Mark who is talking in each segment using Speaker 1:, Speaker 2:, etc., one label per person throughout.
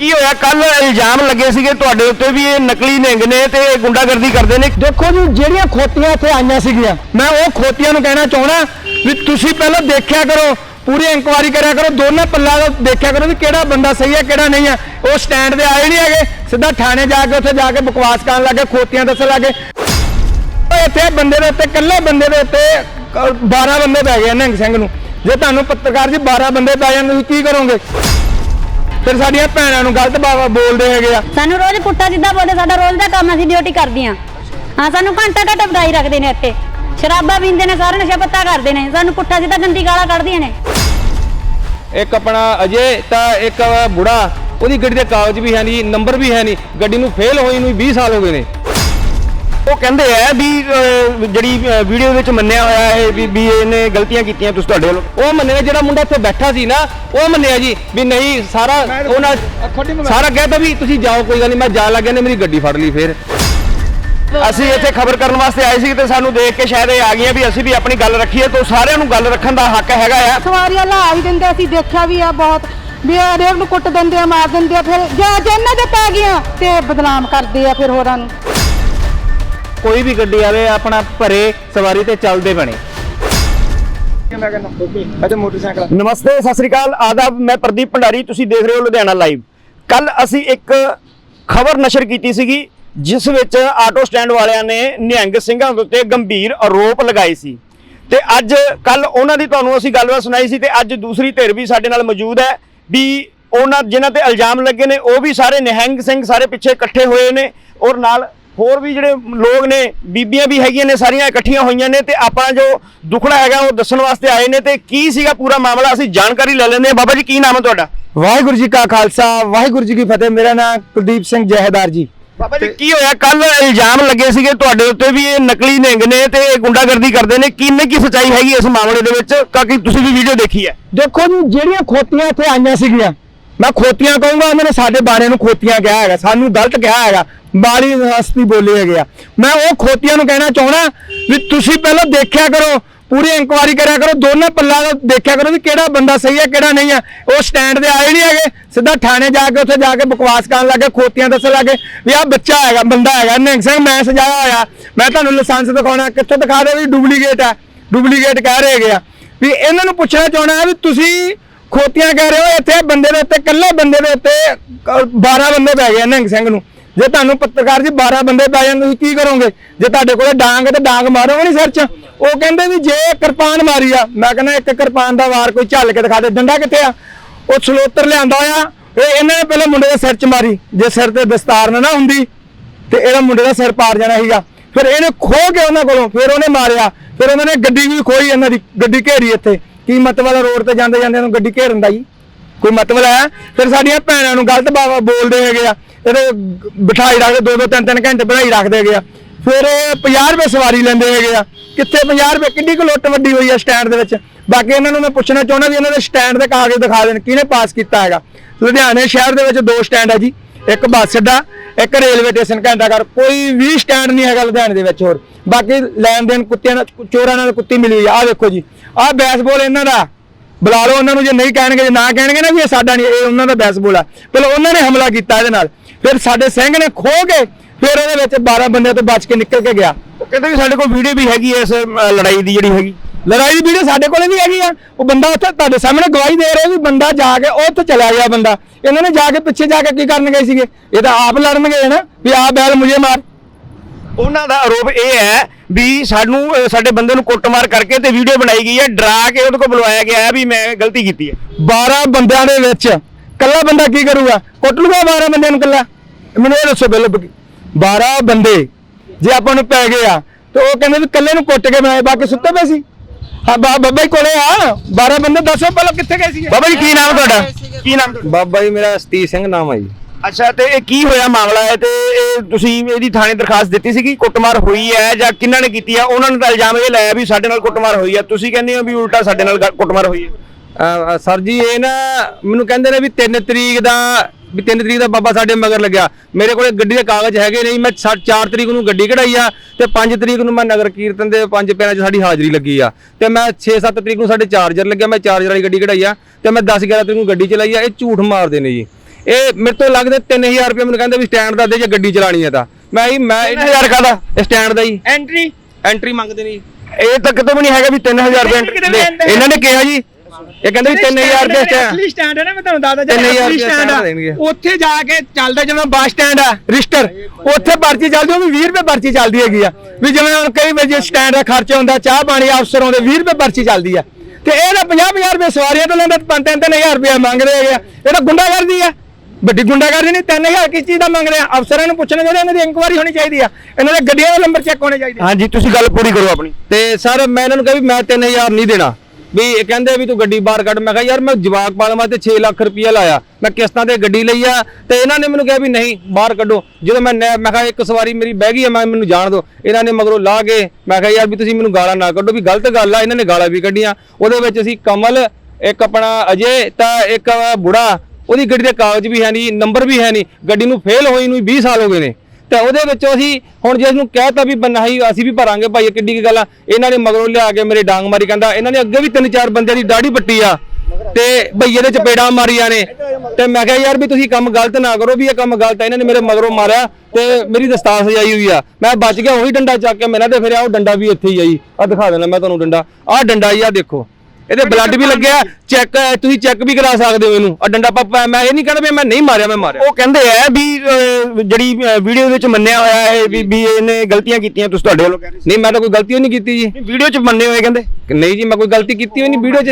Speaker 1: ਕੀ ਹੋਇਆ? ਕੱਲ ਇਲਜ਼ਾਮ ਲੱਗੇ ਸੀਗੇ ਤੁਹਾਡੇ ਉੱਤੇ ਵੀ ਇਹ ਨਕਲੀ ਨਿੰਗ ਨੇ ਤੇ ਇਹ ਗੁੰਡਾਗਰਦੀ ਕਰਦੇ ਨੇ।
Speaker 2: ਦੇਖੋ ਜੀ, ਜਿਹੜੀਆਂ ਖੋਤੀਆਂ ਇੱਥੇ ਆਈਆਂ ਸੀਗੀਆਂ, ਮੈਂ ਉਹ ਖੋਤੀਆਂ ਨੂੰ ਕਹਿਣਾ ਚਾਹਣਾ ਵੀ ਤੁਸੀਂ ਪਹਿਲਾਂ ਦੇਖਿਆ ਕਰੋ, ਪੂਰੀ ਇਨਕੁਆਇਰੀ ਕਰਿਆ ਕਰੋ, ਦੋਨੇ ਪੱਲਾ ਦਾ ਦੇਖਿਆ ਕਰੋ ਵੀ ਕਿਹੜਾ ਬੰਦਾ ਸਹੀ ਹੈ, ਕਿਹੜਾ ਨਹੀਂ ਹੈ। ਉਹ ਸਟੈਂਡ ਤੇ ਆਏ ਨਹੀਂ ਹੈਗੇ, ਸਿੱਧਾ ਥਾਣੇ ਜਾ ਕੇ, ਉੱਥੇ ਜਾ ਕੇ ਬਕਵਾਸ ਕਰਨ ਲੱਗੇ, ਖੋਤੀਆਂ ਦੱਸਣ ਲੱਗੇ। ਉਹ ਇੱਥੇ ਬੰਦੇ ਦੇ ਉੱਤੇ, ਇਕੱਲੇ ਬੰਦੇ ਦੇ ਉੱਤੇ ਕ- 12 ਬੰਦੇ ਪੈ ਗਏ ਨਿਹੰਗ ਸਿੰਘ ਨੂੰ। ਜੇ ਤੁਹਾਨੂੰ ਪੱਤਰਕਾਰ ਜੀ 12 ਬੰਦੇ ਪੈ ਜਾਣ ਤੁਸੀਂ ਕੀ ਕਰੋਗੇ? ਫਿਰ ਸਾਡੀਆਂ ਭੈਣਾਂ ਨੂੰ ਗਲਤ ਬਾਵਾ ਬੋਲਦੇ ਹੈਗੇ ਆ।
Speaker 3: ਸਾਨੂੰ ਰੋਜ਼ ਪੁੱਠਾ ਸਿੱਧਾ ਬੋਲਦੇ ਸਾਡਾ ਰੋਜ਼ ਦਾ ਕੰਮ ਅਸੀਂ ਡਿਊਟੀ ਕਰਦੀਆਂ ਹਾਂ ਸਾਨੂੰ ਘੰਟਾ ਘੰਟਾ ਬਤਾਈ ਰੱਖਦੇ ਨੇ ਇੱਥੇ। ਸ਼ਰਾਬਾਂ ਪੀਂਦੇ ਨੇ ਸਾਰੇ ਨਸ਼ਾ ਪੱਤਾ ਕਰਦੇ ਨੇ। ਸਾਨੂੰ ਪੁੱਠਾ ਸਿੱਧਾ ਗੰਦੀ ਗਾਲਾਂ ਕੱਢਦੀਆਂ ਨੇ।
Speaker 4: ਇੱਕ ਆਪਣਾ ਅਜੇ ਤਾਂ ਇੱਕ ਬੁੜਾ ਉਹਦੀ ਗੱਡੀ ਦੇ ਕਾਗਜ਼ ਵੀ ਹੈ ਨਹੀਂ ਨੰਬਰ ਵੀ ਹੈ ਨਹੀਂ। ਗੱਡੀ ਨੂੰ ਫੇਲ ਹੋਈ ਨੂੰ 20 ਸਾਲ ਹੋ ਗਏ ਨੇ।
Speaker 1: ਉਹ ਕਹਿੰਦੇ ਆ ਵੀ ਅਹ, ਜਿਹੜੀ ਵੀਡੀਓ ਵਿੱਚ ਮੰਨਿਆ ਹੋਇਆ ਹੈ ਵੀ ਵੀ ਇਹਨੇ ਗਲਤੀਆਂ ਕੀਤੀਆਂ ਤੁਸੀਂ ਤੁਹਾਡੇ ਵੱਲੋਂ।
Speaker 4: ਉਹ ਮੰਨਿਆ ਜਿਹੜਾ ਮੁੰਡਾ ਇੱਥੇ ਬੈਠਾ ਸੀ ਨਾ ਉਹ ਮੰਨਿਆ ਜੀ ਵੀ ਨਹੀਂ ਸਾਰਾ ਉਹਨਾਂ ਸਾਰਾ ਕਹਿਤਾ ਵੀ ਤੁਸੀਂ ਜਾਓ ਕੋਈ ਗੱਲ ਨਹੀਂ ਮੈਂ ਜਾ ਲੱਗਿਆ ਨੇ ਮੇਰੀ ਗੱਡੀ ਫੜ ਲਈ ਫੇਰ।
Speaker 1: ਅਸੀਂ ਇੱਥੇ ਖਬਰ ਕਰਨ ਵਾਸਤੇ ਆਏ ਸੀ ਤੇ ਸਾਨੂੰ ਦੇਖ ਕੇ ਸ਼ਾਇਦ ਇਹ ਆ ਗਈਆਂ ਵੀ ਅਸੀਂ ਵੀ ਆਪਣੀ ਗੱਲ ਰੱਖੀਏ ਤਾਂ ਸਾਰਿਆਂ ਨੂੰ ਗੱਲ ਰੱਖਣ ਦਾ ਹੱਕ ਹੈਗਾ ਆ।
Speaker 5: ਸਵਾਰੀਆਂ ਲਾ ਹੀ ਦਿੰਦੇ ਅਸੀਂ ਦੇਖਿਆ ਵੀ ਆ ਬਹੁਤ। ਵੀ ਰੇਵ ਨੂੰ ਕੁੱਟ ਦਿੰਦੇ ਆ ਮਾਰ ਦਿੰਦੇ ਆ ਫਿਰ ਜੇ ਜੇ ਇਹਨਾਂ ਦੇ ਪੈ ਗਈਆਂ ਤੇ ਬਦਨਾਮ ਕਰਦੇ ਆ ਫਿਰ ਹੋਰਾਂ ਨੂੰ।
Speaker 4: ਕੋਈ ਵੀ ਗੱਡੀ ਆਵੇ ਆਪਣਾ ਭਰੇ ਸਵਾਰੀ ਤੇ ਚੱਲਦੇ ਬਣੇ।
Speaker 1: ਨਮਸਤੇ ਸਤਿ ਸ੍ਰੀ ਅਕਾਲ। ਆਦਾਬ ਮੈਂ ਪ੍ਰਦੀਪ ਭੰਡਾਰੀ ਤੁਸੀਂ ਦੇਖ ਰਹੇ ਹੋ ਲੁਧਿਆਣਾ ਲਾਈਵ। ਕੱਲ ਅਸੀਂ ਇੱਕ ਖਬਰ ਨਸ਼ਰ ਕੀਤੀ ਸੀਗੀ ਜਿਸ ਵਿੱਚ ਆਟੋ ਸਟੈਂਡ ਵਾਲਿਆਂ ਨੇ ਨਿਹੰਗ ਸਿੰਘਾਂ ਦੇ ਉੱਤੇ ਗੰਭੀਰ ਆਰੋਪ ਲਗਾਏ ਸੀ। ਤੇ ਅੱਜ ਕੱਲ ਉਹਨਾਂ ਦੀ ਤੁਹਾਨੂੰ ਅਸੀਂ ਗੱਲਬਾਤ ਸੁਣਾਈ ਸੀ ਤੇ ਅੱਜ ਦੂਸਰੀ ਧਿਰ ਵੀ ਸਾਡੇ ਨਾਲ ਮੌਜੂਦ ਹੈ ਵੀ ਉਹਨਾਂ ਜਿਨ੍ਹਾਂ ਤੇ ਇਲਜ਼ਾਮ ਲੱਗੇ ਨੇ ਉਹ ਵੀ ਸਾਰੇ ਨਿਹੰਗ ਸਿੰਘ ਸਾਰੇ ਪਿੱਛੇ ਇਕੱਠੇ ਹੋਏ ਨੇ ਔਰ ਨਾਲ ਹੋਰ ਵੀ ਜਿਹੜੇ ਲੋਕ ਨੇ ਬੀਬੀਆਂ ਵੀ ਹੈਗੀਆਂ ਨੇ ਸਾਰੀਆਂ ਇਕੱਠੀਆਂ ਹੋਈਆਂ ਨੇ ਤੇ ਆਪਾਂ ਜੋ ਦੁਖੜਾ ਹੈਗਾ ਉਹ ਦੱਸਣ ਵਾਸਤੇ ਆਏ ਨੇ ਤੇ ਕੀ ਸੀਗਾ ਪੂਰਾ ਮਾਮਲਾ? ਅਸੀਂ ਜਾਣਕਾਰੀ ਲੈ ਲੈਂਦੇ ਹਾਂ। ਬਾਬਾ ਜੀ ਕੀ ਨਾਮ ਹੈ ਤੁਹਾਡਾ?
Speaker 2: ਵਾਹਿਗੁਰੂ ਜੀ ਕਾ ਖਾਲਸਾ ਵਾਹਿਗੁਰੂ ਜੀ ਕੀ ਫਤਿਹ। ਮੇਰਾ ਨਾਮ ਕੁਲਦੀਪ ਸਿੰਘ ਜਹੇਦਾਰ ਜੀ।
Speaker 1: ਬਾਬਾ ਜੀ ਕੀ ਹੋਇਆ? ਕੱਲ ਇਲਜ਼ਾਮ ਲੱਗੇ ਸੀਗੇ ਤੁਹਾਡੇ ਉੱਤੇ ਵੀ ਇਹ ਨਕਲੀ ਨਿਹੰਗ ਨੇ ਤੇ ਇਹ ਗੁੰਡਾਗਰਦੀ ਕਰਦੇ ਨੇ। ਕਿੰਨੇ ਕੀ ਸੱਚਾਈ ਹੈਗੀ ਇਸ ਮਾਮਲੇ ਦੇ ਵਿੱਚ? ਕਿਉਂਕਿ ਤੁਸੀਂ ਵੀ ਵੀਡੀਓ ਦੇਖੀ ਹੈ।
Speaker 2: ਦੇਖੋ ਜੀ ਜਿਹੜੀਆਂ ਖੋਤੀਆਂ ਇੱਥੇ ਆਈਆਂ ਸੀਗੀਆਂ ਮੈਂ ਖੋਤੀਆਂ ਕਹੂੰਗਾ, ਉਹਨਾਂ ਨੇ ਸਾਡੇ ਬਾਰੇ ਨੂੰ ਖੋਤੀਆਂ ਕਿਹਾ ਹੈਗਾ, ਸਾਨੂੰ ਗਲਤ ਕਿਹਾ ਹੈਗਾ ਬਾਰੀ ਹਸਤੀ ਬੋਲੇ ਹੈਗੇ ਆ। ਮੈਂ ਉਹ ਖੋਤੀਆਂ ਨੂੰ ਕਹਿਣਾ ਚਾਹਣਾ ਵੀ ਤੁਸੀਂ ਪਹਿਲਾਂ ਦੇਖਿਆ ਕਰੋ, ਪੂਰੀ ਇਨਕੁਆਇਰੀ ਕਰਿਆ ਕਰੋ, ਦੋਨੇ ਪੱਲਾ ਦਾ ਦੇਖਿਆ ਕਰੋ ਵੀ ਕਿਹੜਾ ਬੰਦਾ ਸਹੀ ਹੈ ਕਿਹੜਾ ਨਹੀਂ ਹੈ ਉਹ ਸਟੈਂਡ ਤੇ ਆਏ ਨਹੀਂ ਹੈਗੇ, ਸਿੱਧਾ ਥਾਣੇ ਜਾ ਕੇ, ਉੱਥੇ ਜਾ ਕੇ ਬਕਵਾਸ ਕਰਨ ਲੱਗੇ, ਖੋਤੀਆਂ ਦੱਸਣ ਲੱਗੇ ਵੀ ਆਹ ਬੱਚਾ ਹੈਗਾ, ਬੰਦਾ ਹੈਗਾ, ਨਿਹੰਗ ਸਿੰਘ, ਮੈਂ ਸਜਾਇਆ ਹੋਇਆ। ਮੈਂ ਤੁਹਾਨੂੰ ਲਾਇਸੈਂਸ ਦਿਖਾਉਣਾ, ਕਿੱਥੋਂ ਦਿਖਾ ਦੇ ਵੀ ਡੁਪਲੀਕੇਟ ਹੈ ਡੁਪਲੀਕੇਟ ਕਹਿ ਰਹੇ ਹੈਗੇ ਆ। ਵੀ ਇਹਨਾਂ ਨੂੰ ਪੁੱਛਣਾ ਚਾਹਣਾ ਵੀ ਤੁਸੀਂ ਖੋਤੀਆਂ ਕਹਿ ਰਹੇ ਹੋ, ਇੱਥੇ ਬੰਦੇ ਦੇ ਉੱਤੇ, ਇਕੱਲੇ ਬੰਦੇ ਦੇ ਉੱਤੇ 12 ਬੰਦੇ ਪੈ ਗਏ ਨਿਹੰਗ ਸਿੰਘ ਨੂੰ। ਜੇ ਤੁਹਾਨੂੰ ਪੱਤਰਕਾਰ ਜੀ 12 ਬੰਦੇ ਪੈ ਜਾਣ, ਤੁਸੀਂ ਕੀ ਕਰੋਗੇ? ਜੇ ਤੁਹਾਡੇ ਕੋਲੇ ਡਾਂਗ ਤੇ ਡਾਂਗ ਮਾਰੋਗੇ ਨਹੀਂ ਸਿਰ ਉਹ ਕਹਿੰਦੇ ਵੀ ਜੇ ਕਿਰਪਾਨ ਮਾਰੀ ਆ, ਮੈਂ ਕਹਿੰਦਾ ਇੱਕ ਕਿਰਪਾਨ ਦਾ ਵਾਰ ਕੋਈ ਝੱਲ ਕੇ ਦਿਖਾ ਦੇ। ਡੰਡਾ ਕਿੱਥੇ ਆ? ਉਹ ਸਲੋਤਰ ਲਿਆਂਦਾ ਆ ਇਹ ਇਹਨਾਂ ਨੇ ਪਹਿਲਾਂ ਮੁੰਡੇ ਦੇ ਸਿਰ 'ਚ ਮਾਰੀ। ਜੇ ਸਿਰ ਤੇ ਦਸਤਾਰ ਨਾ ਹੁੰਦੀ, ਤੇ ਇਹਦਾ ਮੁੰਡੇ ਦਾ ਸਿਰ ਪਾਰ ਜਾਣਾ ਸੀਗਾ। ਫਿਰ ਇਹਨੇ ਖੋ ਕੇ ਉਹਨਾਂ ਕੋਲੋਂ, ਫਿਰ ਉਹਨੇ ਮਾਰਿਆ। ਫਿਰ ਉਹਨਾਂ ਨੇ ਗੱਡੀ ਵੀ ਖੋਈ ਇਹਨਾਂ ਦੀ, ਗੱਡੀ ਘੇਰੀ ਇੱਥੇ। ਕੀ ਮਤਲਬ ਹੈ ਰੋਡ ਤੇ ਜਾਂਦੇ ਜਾਂਦੇ ਨੂੰ ਗੱਡੀ ਘੇਰਨ ਦਾ ਜੀ? ਕੋਈ ਮਤਲਬ ਹੈ? ਫਿਰ ਸਾਡੀਆਂ ਭੈਣਾਂ ਨੂੰ ਗਲਤ ਬਾਵਾ ਬੋਲਦੇ ਹੈਗੇ ਆ। ਇਹਦੇ ਬਿਠਾਈ ਰੱਖਦੇ ਦੋ ਦੋ, ਤਿੰਨ ਤਿੰਨ ਘੰਟੇ ਬਣਾਈ ਰੱਖਦੇ ਹੈਗੇ ਆ। ਫਿਰ ਇਹ 50 ਰੁਪਏ ਸਵਾਰੀ ਲੈਂਦੇ ਹੈਗੇ ਆ। ਕਿੱਥੇ 50 ਰੁਪਏ? ਕਿੰਨੀ ਕੁ ਲੁੱਟ ਵੱਡੀ ਹੋਈ ਆ ਸਟੈਂਡ ਦੇ ਵਿੱਚ? ਬਾਕੀ ਇਹਨਾਂ ਨੂੰ ਮੈਂ ਪੁੱਛਣਾ ਚਾਹੁੰਦਾ ਵੀ ਇਹਨਾਂ ਦੇ ਸਟੈਂਡ ਦੇ ਕਾਗਜ਼ ਦਿਖਾ ਦੇਣ, ਕਿਹਨੇ ਪਾਸ ਕੀਤਾ ਹੈਗਾ? ਲੁਧਿਆਣੇ ਸ਼ਹਿਰ ਦੇ ਵਿੱਚ ਦੋ ਸਟੈਂਡ ਹੈ ਜੀ। ਇੱਕ ਬੱਸ ਅੱਡਾ, ਇੱਕ ਰੇਲਵੇ ਸਟੇਸ਼ਨ ਘੰਟਾ ਘਰ। ਕੋਈ ਵੀ ਸਟੈਂਡ ਨਹੀਂ ਹੈਗਾ ਲੁਧਿਆਣੇ ਦੇ ਵਿੱਚ ਹੋਰ। ਬਾਕੀ ਲੈਣ ਦੇਣ ਕੁੱਤਿਆਂ ਨਾਲ, ਚੋਰਾਂ ਨਾਲ ਕੁੱਤੀ ਮਿਲੀ ਆ। ਆਹ ਦੇਖੋ ਜੀ। ਆਹ ਬੈਸਬਾਲ ਇਹਨਾਂ ਦਾ। ਬੁਲਾ ਲਓ ਉਹਨਾਂ ਨੂੰ ਜੇ ਨਹੀਂ ਕਹਿਣਗੇ ਜੇ ਨਾ ਕਹਿਣਗੇ ਨਾ ਵੀ ਇਹ ਸਾਡਾ ਨਹੀਂ ਇਹ ਉਹਨਾਂ ਦਾ ਬੈਸਬਾਲ ਆ। ਪਹਿਲਾਂ ਉਹਨਾਂ ਨੇ ਹਮਲਾ ਕੀਤਾ ਇਹਦੇ ਨਾਲ। ਫਿਰ ਸਾਡੇ ਸਿੰਘ ਨੇ ਖੋ ਕੇ ਫਿਰ ਉਹਦੇ ਵਿੱਚ 12 ਬੰਦਿਆਂ ਤੋਂ ਬਚ ਕੇ ਨਿਕਲ ਕੇ ਗਿਆ।
Speaker 1: ਕਹਿੰਦੇ ਵੀ ਸਾਡੇ ਕੋਲ ਵੀਡੀਓ ਵੀ ਹੈਗੀ ਇਸ ਲੜਾਈ ਦੀ ਜਿਹੜੀ ਹੈਗੀ।
Speaker 2: ਲੜਾਈ ਦੀ ਵੀਡੀਓ ਸਾਡੇ ਕੋਲੇ ਵੀ ਹੈਗੀ ਆ। ਉਹ ਬੰਦਾ ਉੱਥੇ ਤੁਹਾਡੇ ਸਾਹਮਣੇ ਗਵਾਹੀ ਦੇ ਰਿਹਾ ਵੀ ਬੰਦਾ ਜਾ ਕੇ ਉਹ ਉੱਥੇ ਚਲਾ ਗਿਆ ਬੰਦਾ। ਇਹਨਾਂ ਨੇ ਜਾ ਕੇ ਪਿੱਛੇ ਜਾ ਕੇ ਕੀ ਕਰਨ ਗਏ ਸੀਗੇ? ਇਹ ਤਾਂ ਆਪ ਲੜਨਗੇ ਨਾ ਵੀ ਆ ਬੈਲ ਮੁਝੇ ਮਾਰ।
Speaker 1: ਉਹਨਾਂ ਦਾ ਆਰੋਪ ਇਹ ਹੈ ਵੀ ਸਾਨੂੰ ਸਾਡੇ ਬੰਦੇ ਨੂੰ ਕੁੱਟਮਾਰ ਕਰਕੇ ਤੇ ਵੀਡੀਓ ਬਣਾਈ ਗਈ ਹੈ ਡਰਾ ਕੇ ਉਹਦੇ ਕੋਲ ਬੁਲਵਾਇਆ ਗਿਆ ਹੈ ਵੀ ਮੈਂ ਗਲਤੀ ਕੀਤੀ ਹੈ।
Speaker 2: 12 ਬੰਦਿਆਂ ਦੇ ਵਿੱਚ ਕੱਲਾ ਬੰਦਾ ਕੀ ਕਰੂਗਾ? ਕੁੱਟ ਲੂਗਾ 12 ਬੰਦਿਆਂ ਨੂੰ ਕੱਲਾ ਮੈਨੂੰ ਇਹ ਦੱਸੋ ਪਹਿਲਾਂ 12 ਬੰਦੇ ਜੇ ਆਪਾਂ ਨੂੰ ਪੈ ਗਏ ਆ ਤੇ ਉਹ ਕਹਿੰਦੇ ਵੀ ਕੱਲੇ ਨੂੰ ਕੁੱਟ ਕੇ ਬਣਾਏ ਬਾਕੀ ਸੁੱਤੇ ਪਏ ਸੀ। ਹਾਂ ਬਾਬਾ ਹੀ ਕੋਲੇ ਆ। 12 ਬੰਦੇ ਦੱਸੋ ਪਹਿਲਾਂ ਕਿੱਥੇ ਗਏ ਸੀ
Speaker 1: ਬਾਬਾ ਜੀ ਕੀ ਨਾਮ ਤੁਹਾਡਾ? ਕੀ ਨਾਮ ਤੁਹਾਡਾ?
Speaker 4: ਬਾਬਾ ਜੀ ਮੇਰਾ ਸਤੀਸ਼ ਸਿੰਘ ਨਾਮ ਹੈ ਜੀ।
Speaker 1: ਅੱਛਾ ਤੇ ਇਹ ਕੀ ਹੋਇਆ ਮਾਮਲਾ ਹੈ? ਤੇ ਇਹ ਤੁਸੀਂ ਇਹਦੀ ਥਾਣੇ ਦਰਖਾਸਤ ਦਿੱਤੀ ਸੀਗੀ ਕੁੱਟਮਾਰ ਹੋਈ ਹੈ ਜਾਂ ਕਿਹਨਾਂ ਨੇ ਕੀਤੀ ਹੈ ਉਹਨਾਂ ਨੇ ਤਾਂ ਇਲਜ਼ਾਮ ਇਹ ਲਾਇਆ ਵੀ ਸਾਡੇ ਨਾਲ ਕੁੱਟਮਾਰ ਹੋਈ ਹੈ ਤੁਸੀਂ ਕਹਿੰਦੇ ਹੋ ਵੀ ਉਲਟਾ ਸਾਡੇ ਨਾਲ ਗ- ਕੁੱਟਮਾਰ ਹੋਈ ਹੈ।
Speaker 4: ਅਹ, ਸਰ ਜੀ ਇਹ ਨਾ ਮੈਨੂੰ ਕਹਿੰਦੇ ਨੇ ਵੀ 3 ਤਰੀਕ ਦਾ ਵੀ 3 ਤਰੀਕ ਦਾ ਬਾਬਾ ਸਾਡੇ ਮਗਰ ਲੱਗਿਆ। ਮੇਰੇ ਕੋਲੇ ਗੱਡੀ ਦੇ ਕਾਗਜ਼ ਹੈਗੇ ਨਹੀਂ ਮੈਂ 4 ਤਰੀਕ ਨੂੰ ਗੱਡੀ ਕਢਾਈ ਆ ਤੇ 5 ਤਰੀਕ ਨੂੰ ਮੈਂ ਨਗਰ ਕੀਰਤਨ ਦੇ ਪੰਜ ਪਿਆਰਿਆਂ 'ਚ ਸਾਡੀ ਹਾਜ਼ਰੀ ਲੱਗੀ ਆ। ਤੇ ਮੈਂ 6-7 ਤਰੀਕ ਨੂੰ ਸਾਡੇ ਚਾਰਜਰ ਲੱਗਿਆ ਮੈਂ ਚਾਰਜਰ ਵਾਲੀ ਗੱਡੀ ਕਢਾਈ ਆ ਤੇ ਮੈਂ 10-11 ਤਰੀਕ ਨੂੰ ਗੱਡੀ ਚਲਾਈ ਆ। ਇਹ ਝੂਠ ਮਾਰਦੇ ਨੇ ਜੀ। ਇਹ ਮੇਰੇ ਤੋਂ ਲੱਗਦਾ 3000 ਰੁਪਏ ਮੈਨੂੰ ਕਹਿੰਦੇ ਵੀ ਸਟੈਂਡ ਦਾ ਦੇ ਜੇ ਗੱਡੀ ਚਲਾਣੀ ਹੈ ਤਾਂ। ਮੈਂ ਹੀ ਮੈਂ
Speaker 1: 3000 ਕਾਹਦਾ?
Speaker 4: ਸਟੈਂਡ ਦਾ ਜੀ
Speaker 1: ਐਂਟਰੀ
Speaker 4: ਐਂਟਰੀ ਮੰਗਦੇ ਨੇ ਜੀ।
Speaker 1: ਇਹ ਤਾਂ ਕਿਤੇ ਵੀ ਨਹੀਂ ਹੈਗਾ ਵੀ 3000 ਰੁਪਏ
Speaker 4: ਇਹਨਾਂ ਨੇ ਕਿਹਾ ਜੀ। ਇਹ ਕਹਿੰਦੇ ਵੀ 3000 ਰੁਪਏ ਸਟੈਂਡ
Speaker 2: ਹੈ ਨਾ ਮੈਂ ਤੁਹਾਨੂੰ ਦੱਸਦਾ
Speaker 4: ਰੁਪਇਆ
Speaker 2: ਸਟੈਂਡ ਉੱਥੇ ਜਾ ਕੇ ਚੱਲਦਾ ਜਿਵੇਂ ਬੱਸ ਸਟੈਂਡ ਆ ਰਿਸ਼ਟਰ ਉੱਥੇ ਪਰਚੀ ਚੱਲਦੀ ਉਹ ਵੀ 20 ਰੁਪਏ ਪਰਚੀ ਚੱਲਦੀ ਹੈਗੀ ਆ। ਵੀ ਜਿਵੇਂ ਹੁਣ ਕਈ ਵਜੇ ਸਟੈਂਡ ਦਾ ਖਰਚਾ ਹੁੰਦਾ ਚਾਹ ਪਾਣੀ ਅਫਸਰ ਆਉਂਦੇ 20 ਰੁਪਏ ਪਰਚੀ ਚੱਲਦੀ ਆ। ਤੇ ਇਹ ਤਾਂ 50 50 ਰੁਪਏ ਸਵਾਰੀਆਂ ਤੋਂ ਲੈਂਦਾ 5-3000 ਰੁਪਏ ਮੰਗਦੇ ਹੈਗੇ ਆ। ਇਹ ਤਾਂ ਗੁੰਡਾਗਰਦੀ ਆ। ਵੱਡੀ ਗੁੰਡਾਗਰਦੀ ਨਹੀਂ 3000 ਕਿਸ ਚੀਜ਼ ਦਾ ਮੰਗ ਰਹੇ। ਆ ਅਫਸਰਾਂ ਨੂੰ ਪੁੱਛਣਾ ਚਾਹੀਦਾ ਇਹਨਾਂ ਦੀ ਇਨਕੁਆਇਰੀ ਹੋਣੀ ਚਾਹੀਦੀ ਆ। ਇਹਨਾਂ ਦੇ ਗੱਡੀਆਂ ਦੇ ਨੰਬਰ ਚੈੱਕ ਹੋਣੇ ਚਾਹੀਦੇ ਆ।
Speaker 1: ਹਾਂਜੀ ਤੁਸੀਂ ਗੱਲ ਪੂਰੀ ਕਰੋ ਆਪਣੀ।
Speaker 4: ਤੇ ਸਰ ਮੈਂ ਇਹਨਾਂ ਨੂੰ ਕਿਹਾ ਵੀ ਮੈਂ 3000 ਨਹੀਂ ਦੇਣਾ। ਵੀ ਇਹ ਕਹਿੰਦੇ ਵੀ ਤੂੰ ਗੱਡੀ ਬਾਹਰ ਕੱਢ। ਮੈਂ ਕਿਹਾ ਯਾਰ ਮੈਂ ਜਵਾਕ ਪਾਲਣ ਵਾਸਤੇ 6 ਲੱਖ ਰੁਪਇਆ ਲਾਇਆ। ਮੈਂ ਕਿਸ਼ਤਾਂ ਤੇ ਗੱਡੀ ਲਈ ਆ। ਤੇ ਇਹਨਾਂ ਨੇ ਮੈਨੂੰ ਕਿਹਾ ਵੀ ਨਹੀਂ ਬਾਹਰ ਕੱਢੋ। ਜਦੋਂ ਮੈਂ ਨੈ- ਮੈਂ ਕਿਹਾ ਇੱਕ ਸਵਾਰੀ ਮੇਰੀ ਬਹਿ ਗਈ ਆ ਮੈਂ ਮੈਨੂੰ ਜਾਣ ਦਿਓ। ਇਹਨਾਂ ਨੇ ਮਗਰੋਂ ਲਾ ਕੇ ਮੈਂ ਕਿਹਾ ਯਾਰ ਵੀ ਤੁਸੀਂ ਮੈਨੂੰ ਗਾਲਾਂ ਨਾ ਕੱਢੋ। ਵੀ ਗਲਤ ਗੱਲ ਆ ਇਹਨਾਂ ਨੇ ਗਾਲਾਂ ਵੀ ਕੱਢੀਆਂ। ਉਹਦੇ ਵਿੱਚ ਅਸੀਂ ਕਮਲ ਇੱਕ ਆਪਣਾ ਅਜੇ ਤਾਂ ਇੱਕ ਬੁੜਾ ਉਹਦੀ ਗੱਡੀ ਦੇ ਕਾਗਜ਼ ਵੀ ਹੈ ਨਹੀਂ, ਨੰਬਰ ਵੀ ਹੈ ਨਹੀਂ, ਗੱਡੀ ਨੂੰ ਫੇਲ ਹੋਈ ਨੂੰ 20 ਸਾਲ ਹੋ ਗਏ ਨੇ। ਤੇ ਉਹਦੇ ਵਿੱਚੋਂ ਅਸੀਂ ਹੁਣ ਜੇ ਇਹਨੂੰ ਕਹਿਤਾ ਵੀ ਬਨਾਈ, ਅਸੀਂ ਵੀ ਭਰਾਂਗੇ ਭਾਈ, ਇਹ ਕਿੱਡੀ ਕੀ ਗੱਲ ਆ। ਇਹਨਾਂ ਨੇ ਮਗਰੋਂ ਲਿਆ ਕੇ ਮੇਰੇ ਡਾਂਗ ਮਾਰੀ ਕਹਿੰਦਾ, ਇਹਨਾਂ ਨੇ ਅੱਗੇ ਵੀ ਤਿੰਨ ਚਾਰ ਬੰਦਿਆਂ ਦੀ ਦਾੜੀ ਪੱਟੀ ਆ। ਤੇ ਭਈਏ ਦੇ ਚਪੇੜਾਂ ਮਾਰੀਆਂ ਨੇ। ਤੇ ਮੈਂ ਕਿਹਾ, ਯਾਰ ਵੀ ਤੁਸੀਂ ਕੰਮ ਗਲਤ ਨਾ ਕਰੋ ਵੀ ਇਹ ਕੰਮ ਗਲਤ ਆ, ਇਹਨਾਂ ਨੇ ਮੇਰੇ ਮਗਰੋਂ ਮਾਰਿਆ ਤੇ ਮੇਰੀ ਦਸਤਾਰ ਸਜਾਈ ਹੋਈ ਆ। ਮੈਂ ਬਚ ਗਿਆ, ਉਹੀ ਡੰਡਾ ਚੱਕ ਕੇ ਮੇਰਾ ਤੇ ਫਿਰ ਉਹ ਡੰਡਾ ਵੀ ਇੱਥੇ ਹੀ ਆਈ ਜੀ। ਆ ਦਿਖਾ ਦੇਣਾ ਮੈਂ ਤੁਹਾਨੂੰ ਡੰਡਾ। ਆਹ ਡੰਡਾ ਹੀ ਆ ਦੇਖੋ। ਇਹਦੇ ਬਲੱਡ ਵੀ ਲੱਗਿਆ ਚੈੱਕ ਤੁਸੀਂ ਚੈੱਕ ਵੀ ਕਰਾ ਸਕਦੇ ਹੋ ਇਹਨੂੰ। ਆ ਡੰਡਾ ਪਾਪਾ ਮੈਂ ਇਹ ਨਹੀਂ ਕਹਿੰਦਾ ਵੀ ਮੈਂ ਨਹੀਂ ਮਾਰਿਆ ਮੈਂ ਮਾਰਿਆ।
Speaker 1: ਉਹ ਕਹਿੰਦੇ ਆ ਵੀ ਜਿਹੜੀ ਵੀਡੀਓ ਵਿੱਚ ਮੰਨਿਆ ਹੋਇਆ ਹੈ ਵੀ ਵੀ ਇਹਨੇ ਗਲਤੀਆਂ ਕੀਤੀਆਂ ਤੁਸੀਂ ਤੁਹਾਡੇ ਵੱਲੋਂ ਕਹਿ ਰਹੇ
Speaker 4: ਨਹੀਂ ਮੈਂ ਤਾਂ ਕੋਈ ਗਲਤੀ ਨਹੀਂ ਕੀਤੀ ਜੀ।
Speaker 1: ਵੀਡੀਓ 'ਚ ਮੰਨੇ ਹੋਏ ਕਹਿੰਦੇ।
Speaker 4: ਨਹੀਂ ਜੀ ਮੈਂ ਕੋਈ ਗਲਤੀ ਕੀਤੀ ਹੋਈ ਨਹੀਂ ਵੀਡੀਓ 'ਚ।